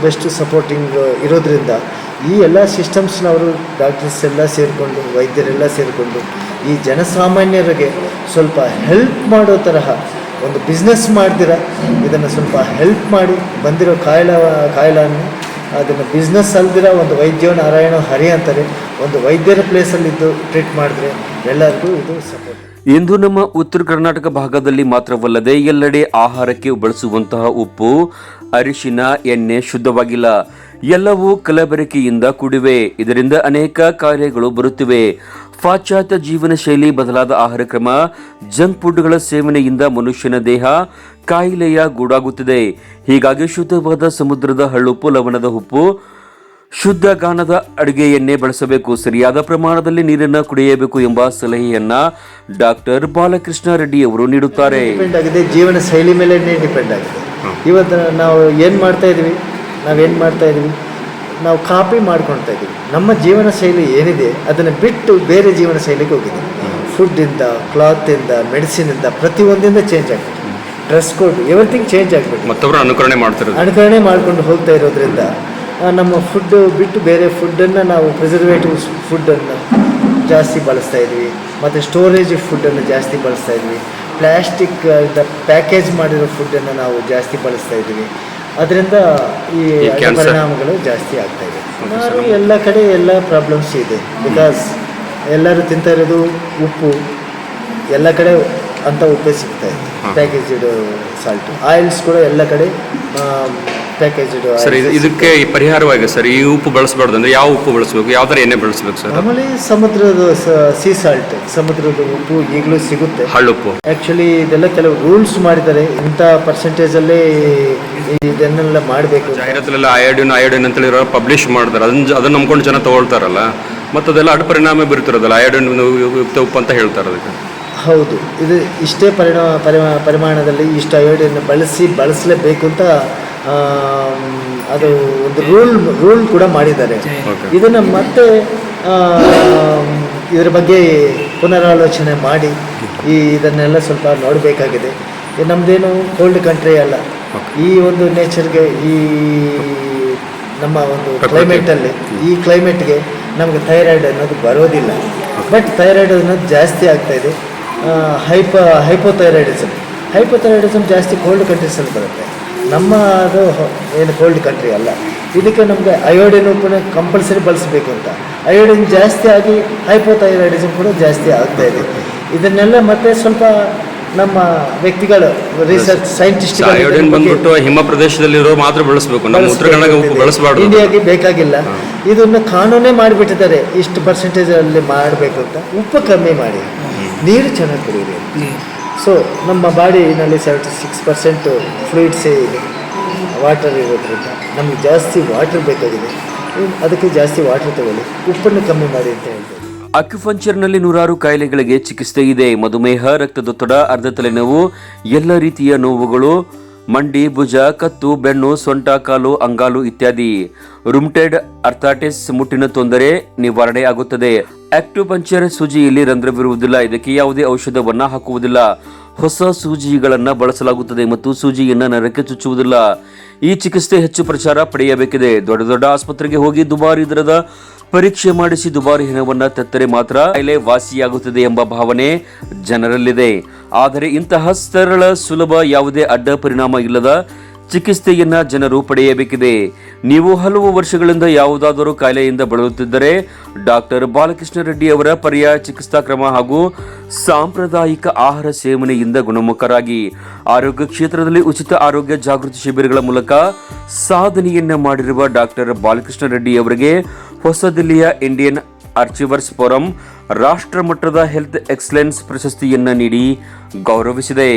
ಬೆಸ್ಟ್ ಸಪೋರ್ಟಿಂಗ್ ಇರೋದ್ರಿಂದ ಈ ಎಲ್ಲ ಸಿಸ್ಟಮ್ಸ್ನವರು ಡಾಕ್ಟರ್ಸ್ ಎಲ್ಲ ಸೇರಿಕೊಂಡು, ವೈದ್ಯರೆಲ್ಲ ಸೇರಿಕೊಂಡು ಈ ಜನಸಾಮಾನ್ಯರಿಗೆ ಸ್ವಲ್ಪ ಹೆಲ್ಪ್ ಮಾಡೋ ತರಹ ಒಂದು ಬಿಸ್ನೆಸ್ ಮಾಡ್ತೀರ, ಇದನ್ನು ಸ್ವಲ್ಪ ಹೆಲ್ಪ್ ಮಾಡಿ ಬಂದಿರೋ ಕಾಯಿಲ ಕಾಯಿಲೆಯನ್ನು ಅದನ್ನು ಬಿಸ್ನೆಸ್ ಅಲ್ದಿರ ಒಂದು ವೈದ್ಯೋ ನಾರಾಯಣ ಹರಿ ಅಂತಾರೆ, ಒಂದು ವೈದ್ಯರ ಪ್ಲೇಸಲ್ಲಿದ್ದು ಟ್ರೀಟ್ ಮಾಡಿದ್ರೆ ಎಲ್ಲರಿಗೂ ಇದು ಸಪೋರ್ಟ್ ಇಂದು ನಮ್ಮ ಉತ್ತರ ಕರ್ನಾಟಕ ಭಾಗದಲ್ಲಿ ಮಾತ್ರವಲ್ಲದೆ ಎಲ್ಲೆಡೆ ಆಹಾರಕ್ಕೆ ಬಳಸುವಂತಹ ಉಪ್ಪು ಅರಿಶಿನ, ಎಣ್ಣೆ ಶುದ್ಧವಾಗಿಲ್ಲ. ಎಲ್ಲವೂ ಕಲಬೆರಕೆಯಿಂದ ಕೂಡಿವೆ. ಇದರಿಂದ ಅನೇಕ ಕಾರ್ಯಗಳು ಬರುತ್ತಿವೆ. ಪಾಶ್ಚಾತ್ಯ ಜೀವನ ಶೈಲಿ ಬದಲಾದ ಆಹಾರ ಕ್ರಮ ಜಂಕ್ ಫುಡ್ಗಳ ಸೇವನೆಯಿಂದ ಮನುಷ್ಯನ ದೇಹ ಕಾಯಿಲೆಯ ಗೂಡಾಗುತ್ತಿದೆ. ಹೀಗಾಗಿ ಶುದ್ಧವಾದ ಸಮುದ್ರದ ಹಳ್ಳುಪ್ಪು ಲವಣದ ಉಪ್ಪು ಶುದ್ಧ ಗಾನದ ಅಡುಗೆ ಎಣ್ಣೆ ಬಳಸಬೇಕು. ಸರಿಯಾದ ಪ್ರಮಾಣದಲ್ಲಿ ನೀರನ್ನು ಕುಡಿಯಬೇಕು ಎಂಬ ಸಲಹೆಯನ್ನ ಡಾಕ್ಟರ್ ಬಾಲಕೃಷ್ಣ ರೆಡ್ಡಿ ಅವರು ನೀಡುತ್ತಾರೆ. ಡಿಪೆಂಡ್ ಆಗಿದೆ. ಜೀವನ ಶೈಲಿ ಮೇಲೆ ಡಿಪೆಂಡ್ ಆಗಿದೆ. ಇವತ್ತು ನಾವು ಏನು ಮಾಡ್ತಾ ಇದೀವಿ? ನಾವೇನು ಮಾಡ್ತಾ ಇದ್ದೀವಿ ನಾವು ಕಾಪಿ ಮಾಡ್ಕೊಳ್ತಾ ಇದ್ದೀವಿ ನಮ್ಮ ಜೀವನ ಶೈಲಿ ಏನಿದೆ ಅದನ್ನು ಬಿಟ್ಟು ಬೇರೆ ಜೀವನ ಶೈಲಿಗೆ ಹೋಗಿದ್ದೀವಿ ಫುಡ್ಡಿಂದ ಕ್ಲಾತಿಂದ ಮೆಡಿಸಿನಿಂದ ಪ್ರತಿಯೊಂದಿಂದ ಚೇಂಜ್ ಆಗ್ತದೆ ಡ್ರೆಸ್ ಕೋಡ್ ಎವ್ರಿಥಿಂಗ್ ಚೇಂಜ್ ಆಗಬೇಕು ಮತ್ತೊಬ್ಬರು ಅನುಕರಣೆ ಮಾಡ್ತಾರೆ ಅನುಕರಣೆ ಮಾಡ್ಕೊಂಡು ಹೋಗ್ತಾ ಇರೋದ್ರಿಂದ ನಮ್ಮ ಫುಡ್ಡು ಬಿಟ್ಟು ಬೇರೆ ಫುಡ್ಡನ್ನು ನಾವು ಪ್ರಿಸರ್ವೇಟಿವ್ಸ್ ಫುಡ್ಡನ್ನು ಜಾಸ್ತಿ ಬಳಸ್ತಾ ಇದ್ವಿ. ಮತ್ತು ಸ್ಟೋರೇಜ್ ಫುಡ್ಡನ್ನು ಜಾಸ್ತಿ ಬಳಸ್ತಾ ಇದ್ವಿ. ಪ್ಲ್ಯಾಸ್ಟಿಕ್ ಪ್ಯಾಕೇಜ್ ಮಾಡಿರೋ ಫುಡ್ಡನ್ನು ನಾವು ಜಾಸ್ತಿ ಬಳಸ್ತಾ ಇದ್ವಿ. ಅದರಿಂದ ಈ. ಪರಿಣಾಮಗಳು ಜಾಸ್ತಿ ಆಗ್ತಾ ಇದೆ. ಸುಮಾರು ಎಲ್ಲ ಕಡೆ ಎಲ್ಲ ಪ್ರಾಬ್ಲಮ್ಸ್ ಇದೆ. ಬಿಕಾಸ್ ಎಲ್ಲರೂ ತಿಂತಾ ಇರೋದು ಉಪ್ಪು ಎಲ್ಲ ಕಡೆ ಅಂತ ಉಪ್ಪೇ ಸಿಗ್ತಾ ಇದೆ. ಪ್ಯಾಕೇಜ್ಡ್ ಸಾಲ್ಟ್ ಆಯಿಲ್ಸ್ ಕೂಡ ಎಲ್ಲ ಕಡೆ ಪ್ಯಾಕೇಜ್ಡ್ ಸರ್ ಇದು ಇದಕ್ಕೆ ಪರಿಹಾರವಾಗಿದೆ ಪರಿಹಾರವಾಗಿ ಸರ್ ಈ ಉಪ್ಪು ಬಳಸಬಾರ್ದು ಅಂದ್ರೆ ಯಾವ ಉಪ್ಪು ಬಳಸಬೇಕು? ಯಾವ ಥರ ಎಣ್ಣೆ ಬಳಸಬೇಕು ಸರ್ ಆಮೇಲೆ ಸಮುದ್ರದ ಸೀ ಸಾಲ್ಟ್ ಸಮುದ್ರದ ಉಪ್ಪು ಈಗಲೂ ಸಿಗುತ್ತೆ. ಹಳ್ಳುಪ್ಪು. ಆ್ಯಕ್ಚುಲಿ ಇದೆಲ್ಲ ಕೆಲವು ರೂಲ್ಸ್ ಮಾಡಿದ್ದಾರೆ. ಇಂಥ ಪರ್ಸೆಂಟೇಜಲ್ಲಿ ಇದನ್ನೆಲ್ಲ ಮಾಡಬೇಕು ಜಾಹೀರಾತಲ್ಲೆಲ್ಲ ಅಯೋಡಿನ್ ಅಯೋಡಿನ್ ಅಂತೇಳಿ ಪಬ್ಲಿಷ್ ಮಾಡ್ತಾರೆ. ಅದನ್ನ ಅದನ್ನ ನಂಬ್ಕೊಂಡು ಜನ ತಗೊಳ್ತಾರಲ್ಲ? ಮತ್ತು ಅದೆಲ್ಲ ಅಡ್ಡ ಪರಿಣಾಮ ಬೀರ್ತಿರೋದಲ್ಲ? ಅಯೋಡಿನ್ ಯುಕ್ತ ಉಪ್ಪು ಅಂತ ಹೇಳ್ತಾರೆ ಅದಕ್ಕೆ. ಹೌದು. ಇದು ಇಷ್ಟೇ ಪರಿಣಾಮ ಪರಿಮಾ ಪರಿಮಾಣದಲ್ಲಿ ಇಷ್ಟು ಅಯೋಡಿಯನ್ನು ಬಳಸಿ ಬಳಸಲೇಬೇಕು ಅಂತ ಅದು ಒಂದು ರೂಲ್ ರೂಲ್ ಕೂಡ ಮಾಡಿದ್ದಾರೆ. ಇದನ್ನು ಮತ್ತೆ ಇದರ ಬಗ್ಗೆ ಪುನರಾಲೋಚನೆ ಮಾಡಿ ಈ ಇದನ್ನೆಲ್ಲ ಸ್ವಲ್ಪ ನೋಡಬೇಕಾಗಿದೆ. ಇದು ನಮ್ಮದೇನು ಕೋಲ್ಡ್ ಕಂಟ್ರಿ ಅಲ್ಲ. ಈ ಒಂದು ನೇಚರ್ಗೆ ಈ ನಮ್ಮ ಒಂದು. ಕ್ಲೈಮೇಟಲ್ಲಿ ಈ ಕ್ಲೈಮೇಟ್ಗೆ ನಮಗೆ ಥೈರಾಯ್ಡ್ ಅನ್ನೋದು ಬರೋದಿಲ್ಲ. ಬಟ್ ಥೈರಾಯ್ಡ್ ಅನ್ನೋದು ಜಾಸ್ತಿ ಆಗ್ತಾ ಇದೆ. ಹೈಪ ಹೈಪೋಥೈರಾಯ್ಡಿಸಮ್ ಹೈಪೋಥೈರಾಯ್ಡಿಸಮ್ ಜಾಸ್ತಿ ಕೋಲ್ಡ್ ಕಂಟ್ರೀಸಲ್ಲಿ ಬರುತ್ತೆ. ನಮ್ಮ ಅದು ಏನು ಕೋಲ್ಡ್ ಕಂಟ್ರಿ ಅಲ್ಲ. ಇದಕ್ಕೆ ನಮಗೆ ಅಯೋಡಿನ್ ಕೂಡ ಕಂಪಲ್ಸರಿ ಬಳಸಬೇಕು ಅಂತ. ಅಯೋಡಿನ್ ಜಾಸ್ತಿ ಆಗಿ ಹೈಪೋಥೈರಾಯ್ಡಿಸಮ್ ಕೂಡ ಜಾಸ್ತಿ ಆಗ್ತಾ ಇದೆ. ಇದನ್ನೆಲ್ಲ ಮತ್ತೆ ಸ್ವಲ್ಪ ನಮ್ಮ ವ್ಯಕ್ತಿಗಳು ರಿಸರ್ಚ್ ಸೈಂಟಿಸ್ಟ್ ಅಯೋಡಿನ್ ಬಂದ್ಬಿಟ್ಟು ಹಿಮ ಪ್ರದೇಶದಲ್ಲಿರೋ ಮಾತ್ರ ಬಳಸಬೇಕು. ನಮ್ಮ ಉತ್ತರ ಕನ್ನಡ ಬಳಸಬಾರ್ದು. ಇಂಡಿಯಾಗೆ ಬೇಕಾಗಿಲ್ಲ. ಇದನ್ನು ಕಾನೂನೇ ಮಾಡಿಬಿಟ್ಟಿದ್ದಾರೆ. ಇಷ್ಟು ಪರ್ಸೆಂಟೇಜ್ ಅಲ್ಲಿ ಮಾಡಬೇಕು ಅಂತ. ಉಪ್ಪು ಕಮ್ಮಿ ಮಾಡಿ. ನೀರು ಚೆನ್ನಾಗಿ ಕುಡಿಯಿರಿ ಸೊ ನಮ್ಮ ಬಾಡಿನಲ್ಲಿ ಸೆವೆಂಟಿ ಸಿಕ್ಸ್ ಪರ್ಸೆಂಟು ಫ್ಲೂಯಿಡ್ಸೇ ಇದೆ. ವಾಟರ್ ಇರೋದ್ರಿಂದ ನಮಗೆ ಜಾಸ್ತಿ ವಾಟರ್ ಬೇಕಾಗಿದೆ. ಅದಕ್ಕೆ ಜಾಸ್ತಿ ವಾಟರ್ ತಗೊಳ್ಳಿ. ಉಪ್ಪನ್ನು ಕಮ್ಮಿ ಮಾಡಿ ಅಂತ ಹೇಳ್ಬೋದು ಅಕ್ಯುಪಂಚರ್ನಲ್ಲಿ ನೂರಾರು ಕಾಯಿಲೆಗಳಿಗೆ ಚಿಕಿತ್ಸೆ ಇದೆ. ಮಧುಮೇಹ, ರಕ್ತದೊತ್ತಡ, ಅರ್ಧ ತಲೆನೋವು ಎಲ್ಲ ರೀತಿಯ ನೋವುಗಳು, ಮಂಡಿ, ಭುಜ, ಕತ್ತು, ಬೆನ್ನು, ಸೊಂಟ, ಕಾಲು, ಅಂಗಾಲು ಇತ್ಯಾದಿ. ರುಮ್ಟೆಡ್ ಅರ್ಥಾಟಿಸ್ ಮುಟ್ಟಿನ ತೊಂದರೆ ನಿವಾರಣೆ ಆಗುತ್ತದೆ ಆಕ್ಯುಪಂಚರ್ ಸೂಜಿಯಲ್ಲಿ ರಂಧ್ರವಿರುವುದಿಲ್ಲ. ಇದಕ್ಕೆ ಯಾವುದೇ ಔಷಧವನ್ನ ಹಾಕುವುದಿಲ್ಲ. ಹೊಸ ಸೂಜಿಗಳನ್ನು ಬಳಸಲಾಗುತ್ತದೆ ಮತ್ತು ಸೂಜಿಯನ್ನು ನರಕ್ಕೆ ಚುಚ್ಚುವುದಿಲ್ಲ. ಈ ಚಿಕಿತ್ಸೆ ಹೆಚ್ಚು ಪ್ರಚಾರ ಪಡೆಯಬೇಕಿದೆ. ದೊಡ್ಡ ದೊಡ್ಡ ಆಸ್ಪತ್ರೆಗೆ ಹೋಗಿ ದುಬಾರಿ ದರದ ಪರೀಕ್ಷೆ ಮಾಡಿಸಿ ದುಬಾರಿ ಹಣವನ್ನ ತೆತ್ತರೆ ಮಾತ್ರ ಕಾಯಿಲೆ ವಾಸಿಯಾಗುತ್ತದೆ ಎಂಬ ಭಾವನೆ ಜನರಲ್ಲಿದೆ. ಆದರೆ ಇಂತಹ ಸರಳ, ಸುಲಭ ಯಾವುದೇ ಅಡ್ಡ ಪರಿಣಾಮ ಇಲ್ಲದ ಚಿಕಿತ್ಸೆಯನ್ನ ಜನರು ಪಡೆಯಬೇಕಿದೆ. ನೀವು ಹಲವು ವರ್ಷಗಳಿಂದ ಯಾವುದಾದರೂ ಕಾಯಿಲೆಯಿಂದ ಬಳಲುತ್ತಿದ್ದರೆ ಡಾಕ್ಟರ್ ಬಾಲಕೃಷ್ಣ ರೆಡ್ಡಿ ಅವರ ಪರ್ಯಾಯ ಚಿಕಿತ್ಸಾ ಕ್ರಮ ಹಾಗೂ ಸಾಂಪ್ರದಾಯಿಕ ಆಹಾರ ಸೇವನೆಯಿಂದ ಗುಣಮುಖರಾಗಿ. ಆರೋಗ್ಯ ಕ್ಷೇತ್ರದಲ್ಲಿ ಉಚಿತ ಆರೋಗ್ಯ ಜಾಗೃತಿ ಶಿಬಿರಗಳ ಮೂಲಕ ಸಾಧನೆಯನ್ನ ಮಾಡಿರುವ ಡಾಕ್ಟರ್ ಬಾಲಕೃಷ್ಣ ರೆಡ್ಡಿ ಅವರಿಗೆ ಹೊಸದಿಲ್ಲಿಯ ಇಂಡಿಯನ್ ಅರ್ಚಿವರ್ಸ್ ಫೋರಂ ರಾಷ್ಟ್ರ ಮಟ್ಟದ ಹೆಲ್ತ್ ಎಕ್ಸಲೆನ್ಸ್ ಪ್ರಶಸ್ತಿಯನ್ನ ನೀಡಿ ಗೌರವಿಸಿದೆ.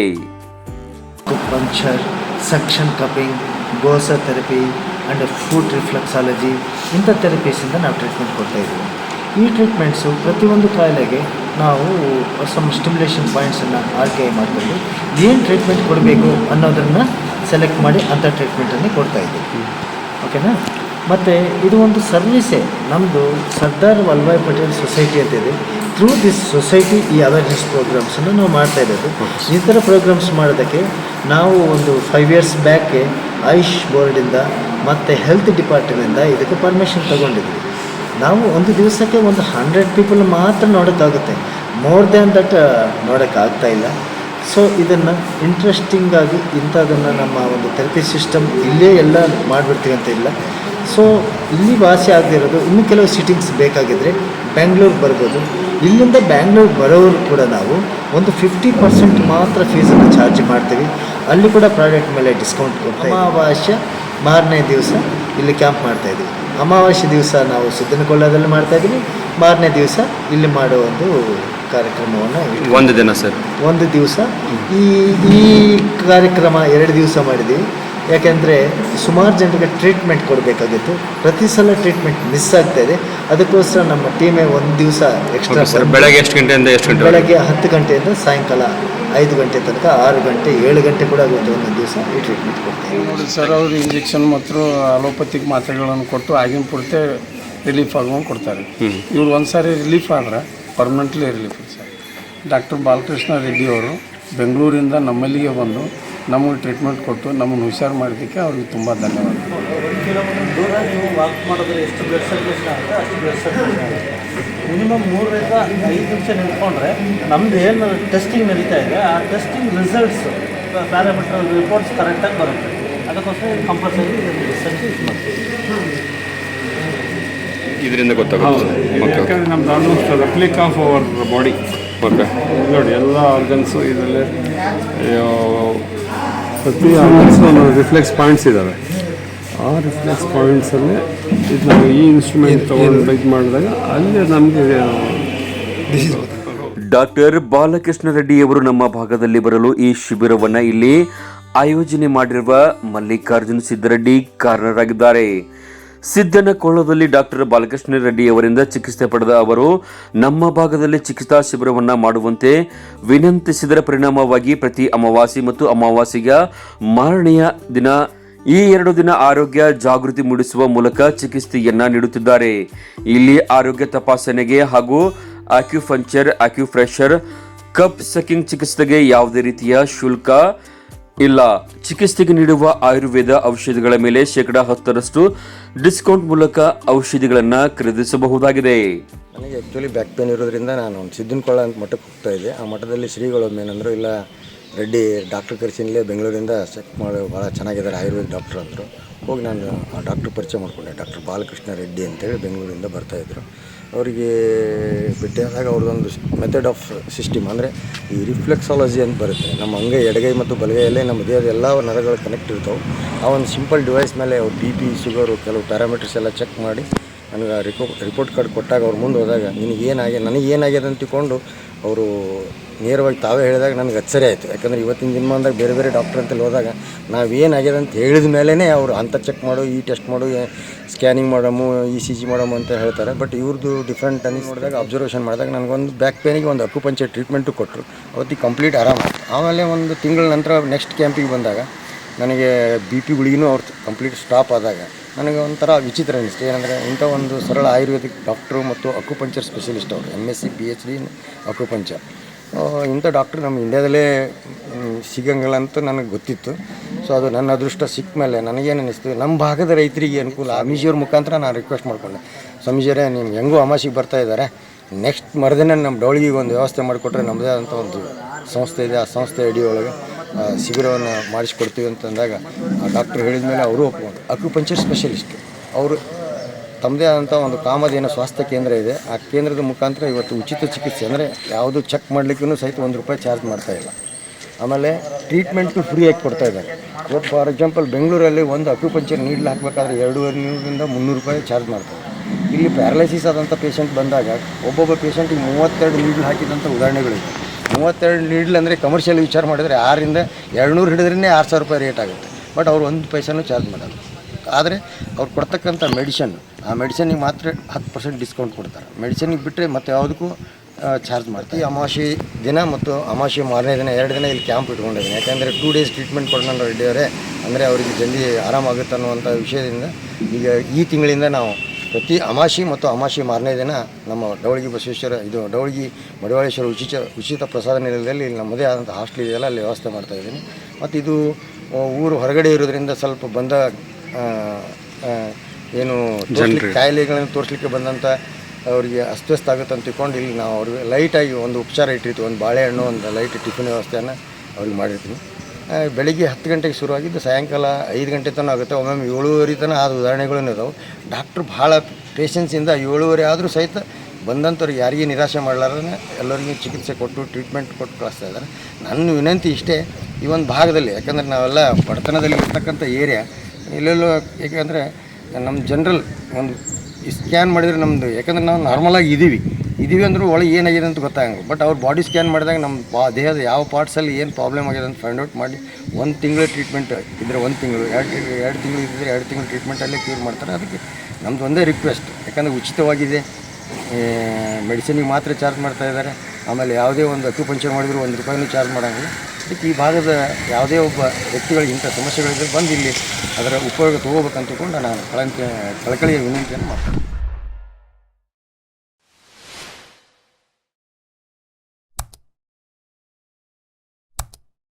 ಸಕ್ಷನ್ ಕಪಿಂಗ್ ಗೋಸ ಥೆರಪಿ ಆ್ಯಂಡ್ ಫುಡ್ ರಿಫ್ಲೆಕ್ಸಾಲಜಿ ಇಂಥ ಥೆರಪೀಸಿಂದ ನಾವು ಟ್ರೀಟ್ಮೆಂಟ್ ಕೊಡ್ತಾ ಇದ್ದೀವಿ. ಈ ಟ್ರೀಟ್ಮೆಂಟ್ಸು ಪ್ರತಿಯೊಂದು ಕಾಯಿಲೆಗೆ ನಾವು ಸಮ್ ಸ್ಟಿಮ್ಯುಲೇಷನ್ ಪಾಯಿಂಟ್ಸನ್ನು ಆಯ್ಕೆ ಮಾಡಿಕೊಂಡು ಏನು ಟ್ರೀಟ್ಮೆಂಟ್ ಕೊಡಬೇಕು ಅನ್ನೋದನ್ನು ಸೆಲೆಕ್ಟ್ ಮಾಡಿ ಅಂಥ ಟ್ರೀಟ್ಮೆಂಟನ್ನು ಕೊಡ್ತಾ ಇದ್ದೀವಿ. ಓಕೆನಾ ಮತ್ತು ಇದು ಒಂದು ಸರ್ವಿಸೇ. ನಮ್ಮದು ಸರ್ದಾರ್ ವಲ್ಲಭಾಯ್ ಪಟೇಲ್ ಸೊಸೈಟಿ ಅಂತ ಇದೆ. ಥ್ರೂ ದಿಸ್ ಸೊಸೈಟಿ ಈ ಅವೇರ್ನೆಸ್ ಪ್ರೋಗ್ರಾಮ್ಸನ್ನು ನಾವು ಮಾಡ್ತಾ ಇರೋದು. ಈ ಥರ ಪ್ರೋಗ್ರಾಮ್ಸ್ ಮಾಡೋದಕ್ಕೆ ನಾವು ಒಂದು ಫೈವ್ ಇಯರ್ಸ್ ಬ್ಯಾಕೆ ಆಯುಷ್ ಬೋರ್ಡಿಂದ ಮತ್ತು ಹೆಲ್ತ್ ಡಿಪಾರ್ಟ್ಮೆಂಟಿಂದ ಇದಕ್ಕೆ ಪರ್ಮಿಷನ್ ತೊಗೊಂಡಿದ್ವಿ. ನಾವು ಒಂದು ದಿವಸಕ್ಕೆ ಒಂದು ಹಂಡ್ರೆಡ್ ಪೀಪಲ್ ಮಾತ್ರ ನೋಡೋಕ್ಕಾಗುತ್ತೆ. ಮೋರ್ ದ್ಯಾನ್ ದಟ್ ನೋಡೋಕ್ಕಾಗ್ತಾ ಇಲ್ಲ. ಸೊ ಇದನ್ನು ಇಂಟ್ರೆಸ್ಟಿಂಗಾಗಿ ಇಂಥದನ್ನು ನಮ್ಮ ಒಂದು ಥೆರಪಿ ಸಿಸ್ಟಮ್ ಇಲ್ಲೇ ಎಲ್ಲ ಮಾಡಿಬಿಡ್ತೀವಿ ಅಂತ ಇಲ್ಲ. ಸೊ ಇಲ್ಲಿ ವಾಸಿ ಆಗದಿರೋದು ಇನ್ನೂ ಕೆಲವು ಸಿಟ್ಟಿಂಗ್ಸ್ ಬೇಕಾಗಿದ್ದರೆ ಬ್ಯಾಂಗ್ಳೂರು ಬರ್ಬೋದು. ಇಲ್ಲಿಂದ ಬ್ಯಾಂಗ್ಳೂರಿಗೆ ಬರೋರು ಕೂಡ ನಾವು ಒಂದು ಫಿಫ್ಟಿ ಪರ್ಸೆಂಟ್ ಮಾತ್ರ ಫೀಸನ್ನು ಚಾರ್ಜ್ ಮಾಡ್ತೀವಿ. ಅಲ್ಲಿ ಕೂಡ ಪ್ರಾಡಕ್ಟ್ ಮೇಲೆ ಡಿಸ್ಕೌಂಟ್ ಕೊಡ್ತೀವಿ. ಅಮಾವಾಸ್ಯೆ ಮಾರನೇ ದಿವಸ ಇಲ್ಲಿ ಕ್ಯಾಂಪ್ ಮಾಡ್ತಾಯಿದ್ದೀವಿ ಅಮಾವಾಸ್ಯೆ ದಿವಸ ನಾವು ಸಿದ್ದನಕೊಳ್ಳದಲ್ಲಿ ಮಾಡ್ತಾಯಿದ್ದೀವಿ ಮಾರನೇ ದಿವಸ ಇಲ್ಲಿ ಮಾಡೋ ಒಂದು ಕಾರ್ಯಕ್ರಮವನ್ನು ಒಂದು ದಿನ ಸರ್. ಒಂದು ದಿವಸ. ಈ ಈ ಕಾರ್ಯಕ್ರಮ ಎರಡು ದಿವಸ ಮಾಡಿದ್ದೀವಿ. ಯಾಕೆಂದರೆ ಸುಮಾರು ಜನರಿಗೆ ಟ್ರೀಟ್ಮೆಂಟ್ ಕೊಡಬೇಕಾಗಿತ್ತು. ಪ್ರತಿ ಸಲ ಟ್ರೀಟ್ಮೆಂಟ್ ಮಿಸ್ ಆಗ್ತಾ ಇದೆ. ಅದಕ್ಕೋಸ್ಕರ ನಮ್ಮ ಟೀಮೇ ಒಂದು ದಿವಸ ಎಕ್ಸ್ಟ್ರಾ ಸರ್ ಬೆಳಗ್ಗೆ ಎಷ್ಟು ಗಂಟೆಯಿಂದ ಎಷ್ಟು ಗಂಟೆ ಬೆಳಗ್ಗೆ ಹತ್ತು ಗಂಟೆಯಿಂದ ಸಾಯಂಕಾಲ ಐದು ಗಂಟೆ ತನಕ ಆರು ಗಂಟೆ ಏಳು ಗಂಟೆ ಕೂಡ ಆಗುತ್ತೆ ಒಂದು ದಿವಸ ಈ ಟ್ರೀಟ್ಮೆಂಟ್ ಕೊಡ್ತೀವಿ. ನೋಡಿ ಸರ್ ಅವರು ಇಂಜೆಕ್ಷನ್ ಮಾತ್ರ ಅಲೋಪತಿಕ್ ಮಾತ್ರೆಗಳನ್ನು ಕೊಟ್ಟು ಆಗಿನ ಪೂರ್ತಿ ರಿಲೀಫ್ ಆಗುವಂಗೆ ಕೊಡ್ತಾರೆ. ಇವ್ರು ಒಂದು ಸಾರಿ ರಿಲೀಫ್ ಆದ್ರೆ permanently relief sir. Doctor Balakrishna Reddy ಅವರು ಬೆಂಗಳೂರಿಂದ ನಮ್ಮಲ್ಲಿಗೆ ಬಂದು ನಮಗೆ ಟ್ರೀಟ್ಮೆಂಟ್ ಕೊಟ್ಟು ನಮ್ಮನ್ನು ಹುಷಾರು ಮಾಡಿದ್ದಕ್ಕೆ ಅವ್ರಿಗೆ ತುಂಬ ಧನ್ಯವಾದ. ಕಿಲೋಮೀಟರ್ ದೂರ ನೀವು ವಾಕ್ ಮಾಡಿದ್ರೆ ಎಷ್ಟು ಬ್ಲಡ್ ಸರ್ಕ್ಯುಲೇಷನ್ ಆಗುತ್ತೆ ಅಷ್ಟು ಬ್ಲಡ್ ಸರ್ಕ್ಯುಲೇಷನ್ ಆಗುತ್ತೆ ಮಿನಿಮಮ್ ಮೂರರಿಂದ ಐದು ನಿಮಿಷ ನಿಂತ್ಕೊಂಡ್ರೆ ನಮ್ದು ಏನು ಟೆಸ್ಟಿಂಗ್ ನಡೀತಾ ಇದೆ ಆ ಟೆಸ್ಟಿಂಗ್ ರಿಸಲ್ಟ್ಸ್ ಪ್ಯಾರಾಮೀಟರ್ ರಿಪೋರ್ಟ್ಸ್ ಕರೆಕ್ಟಾಗಿ ಬರುತ್ತೆ. ಅದಕ್ಕೋಸ್ಕರ ಕಂಪಲ್ಸರಿ ರಿಸಲ್ಟ್ ಯೂಸ್ ಮಾಡ್ತೀವಿ. ಇದರಿಂದ ಗೊತ್ತಾಗುತ್ತೆ ಯಾಕಂದರೆ ನಮ್ದು almost replica of our body okay. ನೋಡಿ ಎಲ್ಲ ಆರ್ಗನ್ಸು ಇದರಲ್ಲಿ ಪ್ರತಿ ಆರ್ಗನ್ಸ್ ಒಂದೊಂದು ರಿಫ್ಲೆಕ್ಸ್ ಪಾಯಿಂಟ್ಸ್ ಇದ್ದಾವೆ ಆ ರಿಫ್ಲೆಕ್ಸ್ ಪಾಯಿಂಟ್ಸಲ್ಲಿ ಇದು ನಾವು ಈ ಇನ್ಸ್ಟ್ರೂಮೆಂಟ್ ತೊಗೊಂಡು ಇದು ಮಾಡಿದಾಗ ಅಲ್ಲಿ ನಮಗೆ ಡಾಕ್ಟರ್ ಬಾಲಕೃಷ್ಣ ರೆಡ್ಡಿಯವರು ನಮ್ಮ ಭಾಗದಲ್ಲಿ ಬರಲು ಈ ಶಿಬಿರವನ್ನ ಇಲ್ಲಿ ಆಯೋಜನೆ ಮಾಡಿರುವ ಮಲ್ಲಿಕಾರ್ಜುನ್ ಸಿದ್ದರೆಡ್ಡಿ ಕಾರಣರಾಗಿದ್ದಾರೆ ಸಿದ್ದನ ಕೊಳ್ಳದಲ್ಲಿ ಡಾಕ್ಟರ್ ಬಾಲಕೃಷ್ಣ ರೆಡ್ಡಿ ಅವರಿಂದ ಚಿಕಿತ್ಸೆ ಪಡೆದ ಅವರು, ನಮ್ಮ ಭಾಗದಲ್ಲಿ ಚಿಕಿತ್ಸಾ ಶಿಬಿರವನ್ನು ಮಾಡುವಂತೆ ವಿನಂತಿಸಿದರ ಪರಿಣಾಮವಾಗಿ ಪ್ರತಿ ಅಮಾವಾಸಿ ಮತ್ತು ಅಮಾವಾಸಿಯ ಮಾರನೆಯ ದಿನ ಈ ಎರಡು ದಿನ ಆರೋಗ್ಯ ಜಾಗೃತಿ ಮೂಡಿಸುವ ಮೂಲಕ ಚಿಕಿತ್ಸೆಯನ್ನ ನೀಡುತ್ತಿದ್ದಾರೆ. ಇಲ್ಲಿ ಆರೋಗ್ಯ ತಪಾಸಣೆಗೆ ಹಾಗೂ ಆಕ್ಯೂಫಂಚರ್ ಆಕ್ಯೂಫ್ರೆಷರ್ ಕಪ್ ಸಕಿಂಗ್ ಚಿಕಿತ್ಸೆಗೆ ಯಾವುದೇ ರೀತಿಯ ಶುಲ್ಕ ಇಲ್ಲ. ಚಿಕಿತ್ಸೆಗೆ ನೀಡುವ ಆಯುರ್ವೇದ ಔಷಧಿಗಳ ಮೇಲೆ ಶೇಕಡಾ ಹತ್ತರಷ್ಟು ಡಿಸ್ಕೌಂಟ್ ಮೂಲಕ ಔಷಧಿಗಳನ್ನ ಖರೀದಿಸಬಹುದಾಗಿದೆ. ನನಗೆ ಆ್ಯಕ್ಚುಲಿ ಬ್ಯಾಕ್ ಪೇನ್ ಇರೋದ್ರಿಂದ ನಾನು ಸಿದ್ದನಕೊಳ್ಳ ಅಂತ ಮಠಕ್ಕೆ ಹೋಗ್ತಾ ಇದ್ದೆ. ಆ ಮಠದಲ್ಲಿ ಶ್ರೀಗಳು ಏನಂದ್ರು, ಇಲ್ಲ, ರೆಡ್ಡಿ ಡಾಕ್ಟರ್ ಕರ್ಸಿನಲ್ಲೇ ಬೆಂಗಳೂರಿಂದ ಚೆಕ್ ಮಾಡಿ, ಭಾಳ ಚೆನ್ನಾಗಿದ್ದಾರೆ, ಆಯುರ್ವೇದ ಡಾಕ್ಟ್ರ್ ಅಂದರು. ಹೋಗಿ ನಾನು ಆ ಡಾಕ್ಟ್ರ್ ಪರಿಚಯ ಮಾಡಿಕೊಂಡೆ ಡಾಕ್ಟರ್ ಬಾಲಕೃಷ್ಣ ರೆಡ್ಡಿ ಅಂತೇಳಿ ಬೆಂಗಳೂರಿಂದ ಬರ್ತಾಯಿದ್ರು ಅವರಿಗೆ ಭೇಟಿಯಾದಾಗ ಅವ್ರದ್ದೊಂದು ಮೆಥಡ್ ಆಫ್ ಸಿಸ್ಟಮ್ ಅಂದರೆ ಈ ರಿಫ್ಲೆಕ್ಸಾಲಜಿ ಅಂತ ಬರುತ್ತೆ. ನಮ್ಮ ಅಂಗೈ ಎಡಗೈ ಮತ್ತು ಬಲಗೈಯಲ್ಲೇ ನಮ್ಮ ದೇಹದ ಎಲ್ಲ ನರಗಳು ಕನೆಕ್ಟ್ ಇರ್ತಾವೆ. ಆ ಒಂದು ಸಿಂಪಲ್ ಡಿವೈಸ್ ಮೇಲೆ ಅವ್ರು ಬಿ ಪಿ ಶುಗರು ಕೆಲವು ಪ್ಯಾರಾಮೀಟರ್ಸ್ ಎಲ್ಲ ಚೆಕ್ ಮಾಡಿ, ನನಗೆ ರಿಪೋ ರಿಪೋರ್ಟ್ ಕಾರ್ಡ್ ಕೊಟ್ಟಾಗ ಅವ್ರು ಮುಂದೆ ಹೋದಾಗ ನಿನಗೆ ಏನಾಗಿದೆ ಅಂತ ತಿಳ್ಕೊಂಡು ಅವರು ನೇರವಾಗಿ ತಾವೇ ಹೇಳಿದಾಗ ನನಗೆ ಅಚ್ಚರಿ ಆಯಿತು. ಯಾಕಂದರೆ ಇವತ್ತಿನ ದಿನಮಾನದಾಗ ಬೇರೆ ಬೇರೆ ಡಾಕ್ಟರ್ ಅಂತಲ್ಲಿ ಹೋದಾಗ ನಾವೇನಾಗಿದೆ ಅಂತ ಹೇಳಿದ ಮೇಲೇ ಅವರು ಅಂತ ಚೆಕ್ ಮಾಡು, ಈ ಟೆಸ್ಟ್ ಮಾಡು ಸ್ಕ್ಯಾನಿಂಗ್ ಮಾಡಮು ಇ ಸಿ ಜಿ ಮಾಡಮು ಅಂತ ಹೇಳ್ತಾರೆ. ಬಟ್ ಇವ್ರದ್ದು ಡಿಫ್ರೆಂಟ್ ಅನಿಸ್ ನೋಡಿದಾಗ ಅಬ್ಸರ್ವೇಷನ್ ಮಾಡಿದಾಗ ನನಗೊಂದು ಬ್ಯಾಕ್ ಪೇನಿಗೆ ಒಂದು ಅಕ್ಕುಪಂಚೆ ಟ್ರೀಟ್ಮೆಂಟು ಕೊಟ್ಟರು ಅವತ್ತಿಗೆ ಕಂಪ್ಲೀಟ್ ಆರಾಮ ಆಮೇಲೆ ಒಂದು ತಿಂಗಳ ನಂತರ ನೆಕ್ಸ್ಟ್ ಕ್ಯಾಂಪಿಗೆ ಬಂದಾಗ ನನಗೆ ಬಿ ಪಿ ಗುಳಿಗೂ ಅವ್ರು ಕಂಪ್ಲೀಟ್ ಸ್ಟಾಪ್ ಆದಾಗ ನನಗೆ ಒಂಥರ ವಿಚಿತ್ರ ಅನಿಸ್ತು. ಏನಂದರೆ ಇಂಥ ಒಂದು ಸರಳ ಆಯುರ್ವೇದಿಕ್ ಡಾಕ್ಟ್ರು ಮತ್ತು ಅಕ್ಯುಪಂಚರ್ ಸ್ಪೆಷಲಿಸ್ಟ್ ಅವರು M S C P H D acupuncture ಇಂಥ ಡಾಕ್ಟ್ರು ನಮ್ಮ ಇಂಡ್ಯಾದಲ್ಲೇ ಸಿಗಂಗಿಲ್ಲ ಅಂತ ನನಗೆ ಗೊತ್ತಿತ್ತು. ಸೊ ಅದು ನನ್ನ ಅದೃಷ್ಟ ಸಿಕ್ಕ ಮೇಲೆ ನನಗೇನು ಅನಿಸ್ತು ನಮ್ಮ ಭಾಗದ ರೈತರಿಗೆ ಅನುಕೂಲ. ಅಮೀಜಿಯವ್ರ ಮುಖಾಂತರ ನಾನು ರಿಕ್ವೆಸ್ಟ್ ಮಾಡ್ಕೊಂಡೆ. ಸ್ವಾಮೀಜಿಯರೇ, ನೀವು ಹೆಂಗೂ ಅಮಾಸಿಗೆ ಬರ್ತಾ ಇದ್ದಾರೆ ನೆಕ್ಸ್ಟ್ ಮರದಿನ ನಮ್ಮ ಡೌಳಿಗೆ ಒಂದು ವ್ಯವಸ್ಥೆ ಮಾಡಿಕೊಟ್ರೆ ನಮ್ಮದೇ ಆದಂಥ ಒಂದು ಸಂಸ್ಥೆ ಇದೆ, ಆ ಸಂಸ್ಥೆ ಅಡಿಯೊಳಗೆ ಶಿಬಿರವನ್ನು ಮಾಡಿಸ್ಕೊಡ್ತೀವಿ ಅಂತಂದಾಗ ಆ ಡಾಕ್ಟ್ರು ಹೇಳಿದ ಮೇಲೆ ಅವರು ಒಪ್ಕೊಂಡು ಅಕ್ಯುಪಂಚರ್ ಸ್ಪೆಷಲಿಸ್ಟ್. ಅವರು ತಮ್ಮದೇ ಆದಂಥ ಒಂದು ಕಾಮಧೇನ ಸ್ವಾಸ್ಥ್ಯ ಕೇಂದ್ರ ಇದೆ. ಆ ಕೇಂದ್ರದ ಮುಖಾಂತರ ಇವತ್ತು ಉಚಿತ ಚಿಕಿತ್ಸೆ ಅಂದರೆ ಯಾವುದು ಚೆಕ್ ಮಾಡಲಿಕ್ಕೂ ಸಹಿತ ಒಂದು ರೂಪಾಯಿ ಚಾರ್ಜ್ ಮಾಡ್ತಾ ಇಲ್ಲ. ಆಮೇಲೆ ಟ್ರೀಟ್ಮೆಂಟು ಫ್ರೀಯಾಗಿ ಕೊಡ್ತಾ ಇದ್ದಾರೆ. ಇವತ್ತು ಫಾರ್ ಎಕ್ಸಾಂಪಲ್ ಬೆಂಗಳೂರಲ್ಲಿ ಒಂದು ಅಕ್ಯುಪಂಚರ್ ನೀಡ್ಲು ಹಾಕಬೇಕಾದ್ರೆ ಎರಡೂವರೆ ನೂರರಿಂದ ಮುನ್ನೂರು ರೂಪಾಯಿ ಚಾರ್ಜ್ ಮಾಡ್ತಾರೆ ಇಲ್ಲಿ ಪ್ಯಾರಲೈಸಿಸ್ ಆದಂಥ ಪೇಷಂಟ್ ಬಂದಾಗ ಒಬ್ಬೊಬ್ಬ ಪೇಷಂಟಿಗೆ ಮೂವತ್ತೆರಡು ನೀಡ್ಲು ಹಾಕಿದಂಥ ಉದಾಹರಣೆಗಳಿವೆ. ಮೂವತ್ತೆರಡು ನೀಡ್ಲ್ ಅಂದರೆ ಕಮರ್ಷಿಯಲ್ ವಿಚಾರ ಮಾಡಿದರೆ ಆರರಿಂದ ಎರಡುನೂರು ಹಿಡಿದ್ರೇ ಆರು ಸಾವಿರ ರೂಪಾಯಿ ರೇಟ್ ಆಗುತ್ತೆ. ಬಟ್ ಅವ್ರು ಒಂದು ಪೈಸನೂ ಚಾರ್ಜ್ ಮಾಡಲ್ಲ. ಆದರೆ ಅವ್ರು ಕೊಡ್ತಕ್ಕಂಥ ಮೆಡಿಷನ್ ಆ ಮೆಡಿಸನಿಗೆ ಮಾತ್ರ ಹತ್ತು ಪರ್ಸೆಂಟ್ ಡಿಸ್ಕೌಂಟ್ ಕೊಡ್ತಾರೆ. ಮೆಡಿಸನಿಗೆ ಬಿಟ್ಟರೆ ಮತ್ತು ಯಾವುದಕ್ಕೂ ಚಾರ್ಜ್ ಮಾಡ್ತೀವಿ ಅಮಾವಾಸ್ಯೆ ದಿನ ಮತ್ತು ಅಮಾವಾಸ್ಯೆ ಮಾರನೇ ದಿನ, ಎರಡು ದಿನ ಇಲ್ಲಿ ಕ್ಯಾಂಪ್ ಇಟ್ಕೊಂಡಿದ್ದೀನಿ. ಯಾಕೆಂದರೆ ಟೂ ಡೇಸ್ ಟ್ರೀಟ್ಮೆಂಟ್ ಕೊಡೋಣ ರೆಡ್ಡಿಯವರೇ ಅಂದರೆ ಅವರಿಗೆ ಜಲ್ದಿ ಆರಾಮಾಗುತ್ತೆ ಅನ್ನುವಂಥ ವಿಷಯದಿಂದ ಈಗ ಈ ತಿಂಗಳಿಂದ ನಾವು ಪ್ರತಿ ಅಮಾಶಿ ಮತ್ತು ಅಮಾಶಿ ಮಾರನೇ ದಿನ ನಮ್ಮ ಡವಳಗಿ ಬಸವೇಶ್ವರ ಇದು ಡವಳಗಿ ಮಡಿವಾಳೇಶ್ವರ ಉಚಿತ ಉಚಿತ ಪ್ರಸಾದ ನಿಲಯದಲ್ಲಿ ಇಲ್ಲಿ ನಮ್ಮದೇ ಆದಂಥ ಹಾಸ್ಟೆಲ್ ಇದೆಯಲ್ಲ ಅಲ್ಲಿ ವ್ಯವಸ್ಥೆ ಮಾಡ್ತಾ ಇದ್ದೀನಿ. ಮತ್ತು ಇದು ಊರು ಹೊರಗಡೆ ಇರೋದ್ರಿಂದ ಸ್ವಲ್ಪ ಬಂದ ಏನು ಕಾಯಿಲೆಗಳನ್ನು ತೋರಿಸ್ಲಿಕ್ಕೆ ಬಂದಂಥ ಅವರಿಗೆ ಅಸ್ತವ್ಯಸ್ತ ಆಗುತ್ತೆ ಅಂತ ತಿಳ್ಕೊಂಡು ಇಲ್ಲಿ ನಾವು ಅವ್ರಿಗೆ ಲೈಟಾಗಿ ಒಂದು ಉಪಚಾರ ಇಟ್ಟಿರ್ತೀವಿ. ಒಂದು ಬಾಳೆಹಣ್ಣು ಒಂದು ಲೈಟ್ ಟಿಫಿನ್ ವ್ಯವಸ್ಥೆಯನ್ನು ಅವ್ರಿಗೆ ಮಾಡಿರ್ತೀನಿ. ಬೆಳಿಗ್ಗೆ ಹತ್ತು ಗಂಟೆಗೆ ಶುರುವಾಗಿದ್ದು ಸಾಯಂಕಾಲ ಐದು ಗಂಟೆ ತನಕ ಆಗುತ್ತೆ. ಒಮ್ಮೊಮ್ಮೆ ಏಳುವರೆ ತನಕ ಆದ ಉದಾಹರಣೆಗಳೂ ಇದಾವೆ. ಡಾಕ್ಟ್ರು ಭಾಳ ಪೇಷನ್ಸಿಂದ ಏಳುವರೆ ಆದರೂ ಸಹಿತ ಬಂದಂಥವ್ರಿಗೆ ಯಾರಿಗೆ ನಿರಾಶೆ ಮಾಡಲಾರ್ದೇ ಎಲ್ಲರಿಗೂ ಚಿಕಿತ್ಸೆ ಕೊಟ್ಟು ಟ್ರೀಟ್ಮೆಂಟ್ ಕೊಟ್ಟು ಕಳಿಸ್ತಾ ಇದ್ದಾರೆ. ನನ್ನ ವಿನಂತಿ ಇಷ್ಟೇ, ಈ ಒಂದು ಭಾಗದಲ್ಲಿ, ಯಾಕಂದರೆ ನಾವೆಲ್ಲ ಬಡತನದಲ್ಲಿ ಇರ್ತಕ್ಕಂಥ ಏರಿಯಾ ಇಲ್ಲೆಲ್ಲೋ ಏಕೆಂದರೆ ನಮ್ಮ ಜನರಲ್ ಒಂದು ಸ್ಕ್ಯಾನ್ ಮಾಡಿದರೆ ನಮ್ಮದು ಯಾಕಂದ್ರೆ ನಾವು ನಾರ್ಮಲಾಗಿ ಇದ್ದೀವಿ ಇದೀವಿ. ಅಂದರೂ ಒಳಗೆ ಏನಾಗಿದೆ ಅಂತ ಗೊತ್ತಾಗಂಗಿಲ್ಲ. ಬಟ್ ಅವ್ರು ಬಾಡಿ ಸ್ಕ್ಯಾನ್ ಮಾಡಿದಾಗ ನಮ್ಮ ಬಾ, ದೇಹದ ಯಾವ ಪಾರ್ಟ್ಸಲ್ಲಿ ಏನು ಪ್ರಾಬ್ಲಮ್ ಆಗಿದೆ ಅಂತ ಫೈಂಡ್ ಔಟ್ ಮಾಡಿ, ಒಂದು ತಿಂಗಳ ಟ್ರೀಟ್ಮೆಂಟ್ ಇದ್ದರೆ ಒಂದು ತಿಂಗಳು, ಎರಡು ಎರಡು ತಿಂಗಳು ಇದ್ದರೆ ಎರಡು ತಿಂಗಳು ಟ್ರೀಟ್ಮೆಂಟಲ್ಲೇ ಕ್ಯೂರ್ ಮಾಡ್ತಾರೆ. ಅದಕ್ಕೆ ನಮ್ಮದು ಒಂದೇ ರಿಕ್ವೆಸ್ಟ್ ಯಾಕಂದರೆ ಉಚಿತವಾಗಿದೆ. ಮೆಡಿಸಿನಿಗೆ ಮಾತ್ರ ಚಾರ್ಜ್ ಮಾಡ್ತಾ ಇದ್ದಾರೆ. ಆಮೇಲೆ ಯಾವುದೇ ಒಂದು ಅಕ್ಯುಪಂಚರ್ ಮಾಡಿದ್ರು ಒಂದು ರೂಪಾಯಿನೂ ಚಾರ್ಜ್ ಮಾಡೋಂಗಿಲ್ಲ. ಅದಕ್ಕೆ ಈ ಭಾಗದ ಯಾವುದೇ ಒಬ್ಬ ವ್ಯಕ್ತಿಗಳಿಗೆ ಇಂಥ ಸಮಸ್ಯೆಗಳಿದ್ದರೆ ಬಂದು ಇಲ್ಲಿ ಅದರ ಉಪಯೋಗ ತೊಗೋಬೇಕಂತ ನಾನು ಕಳಂಕ, ಕಳಕಳಿಯ ವಿನಂತಿಯನ್ನು ಮಾಡ್ತೀನಿ.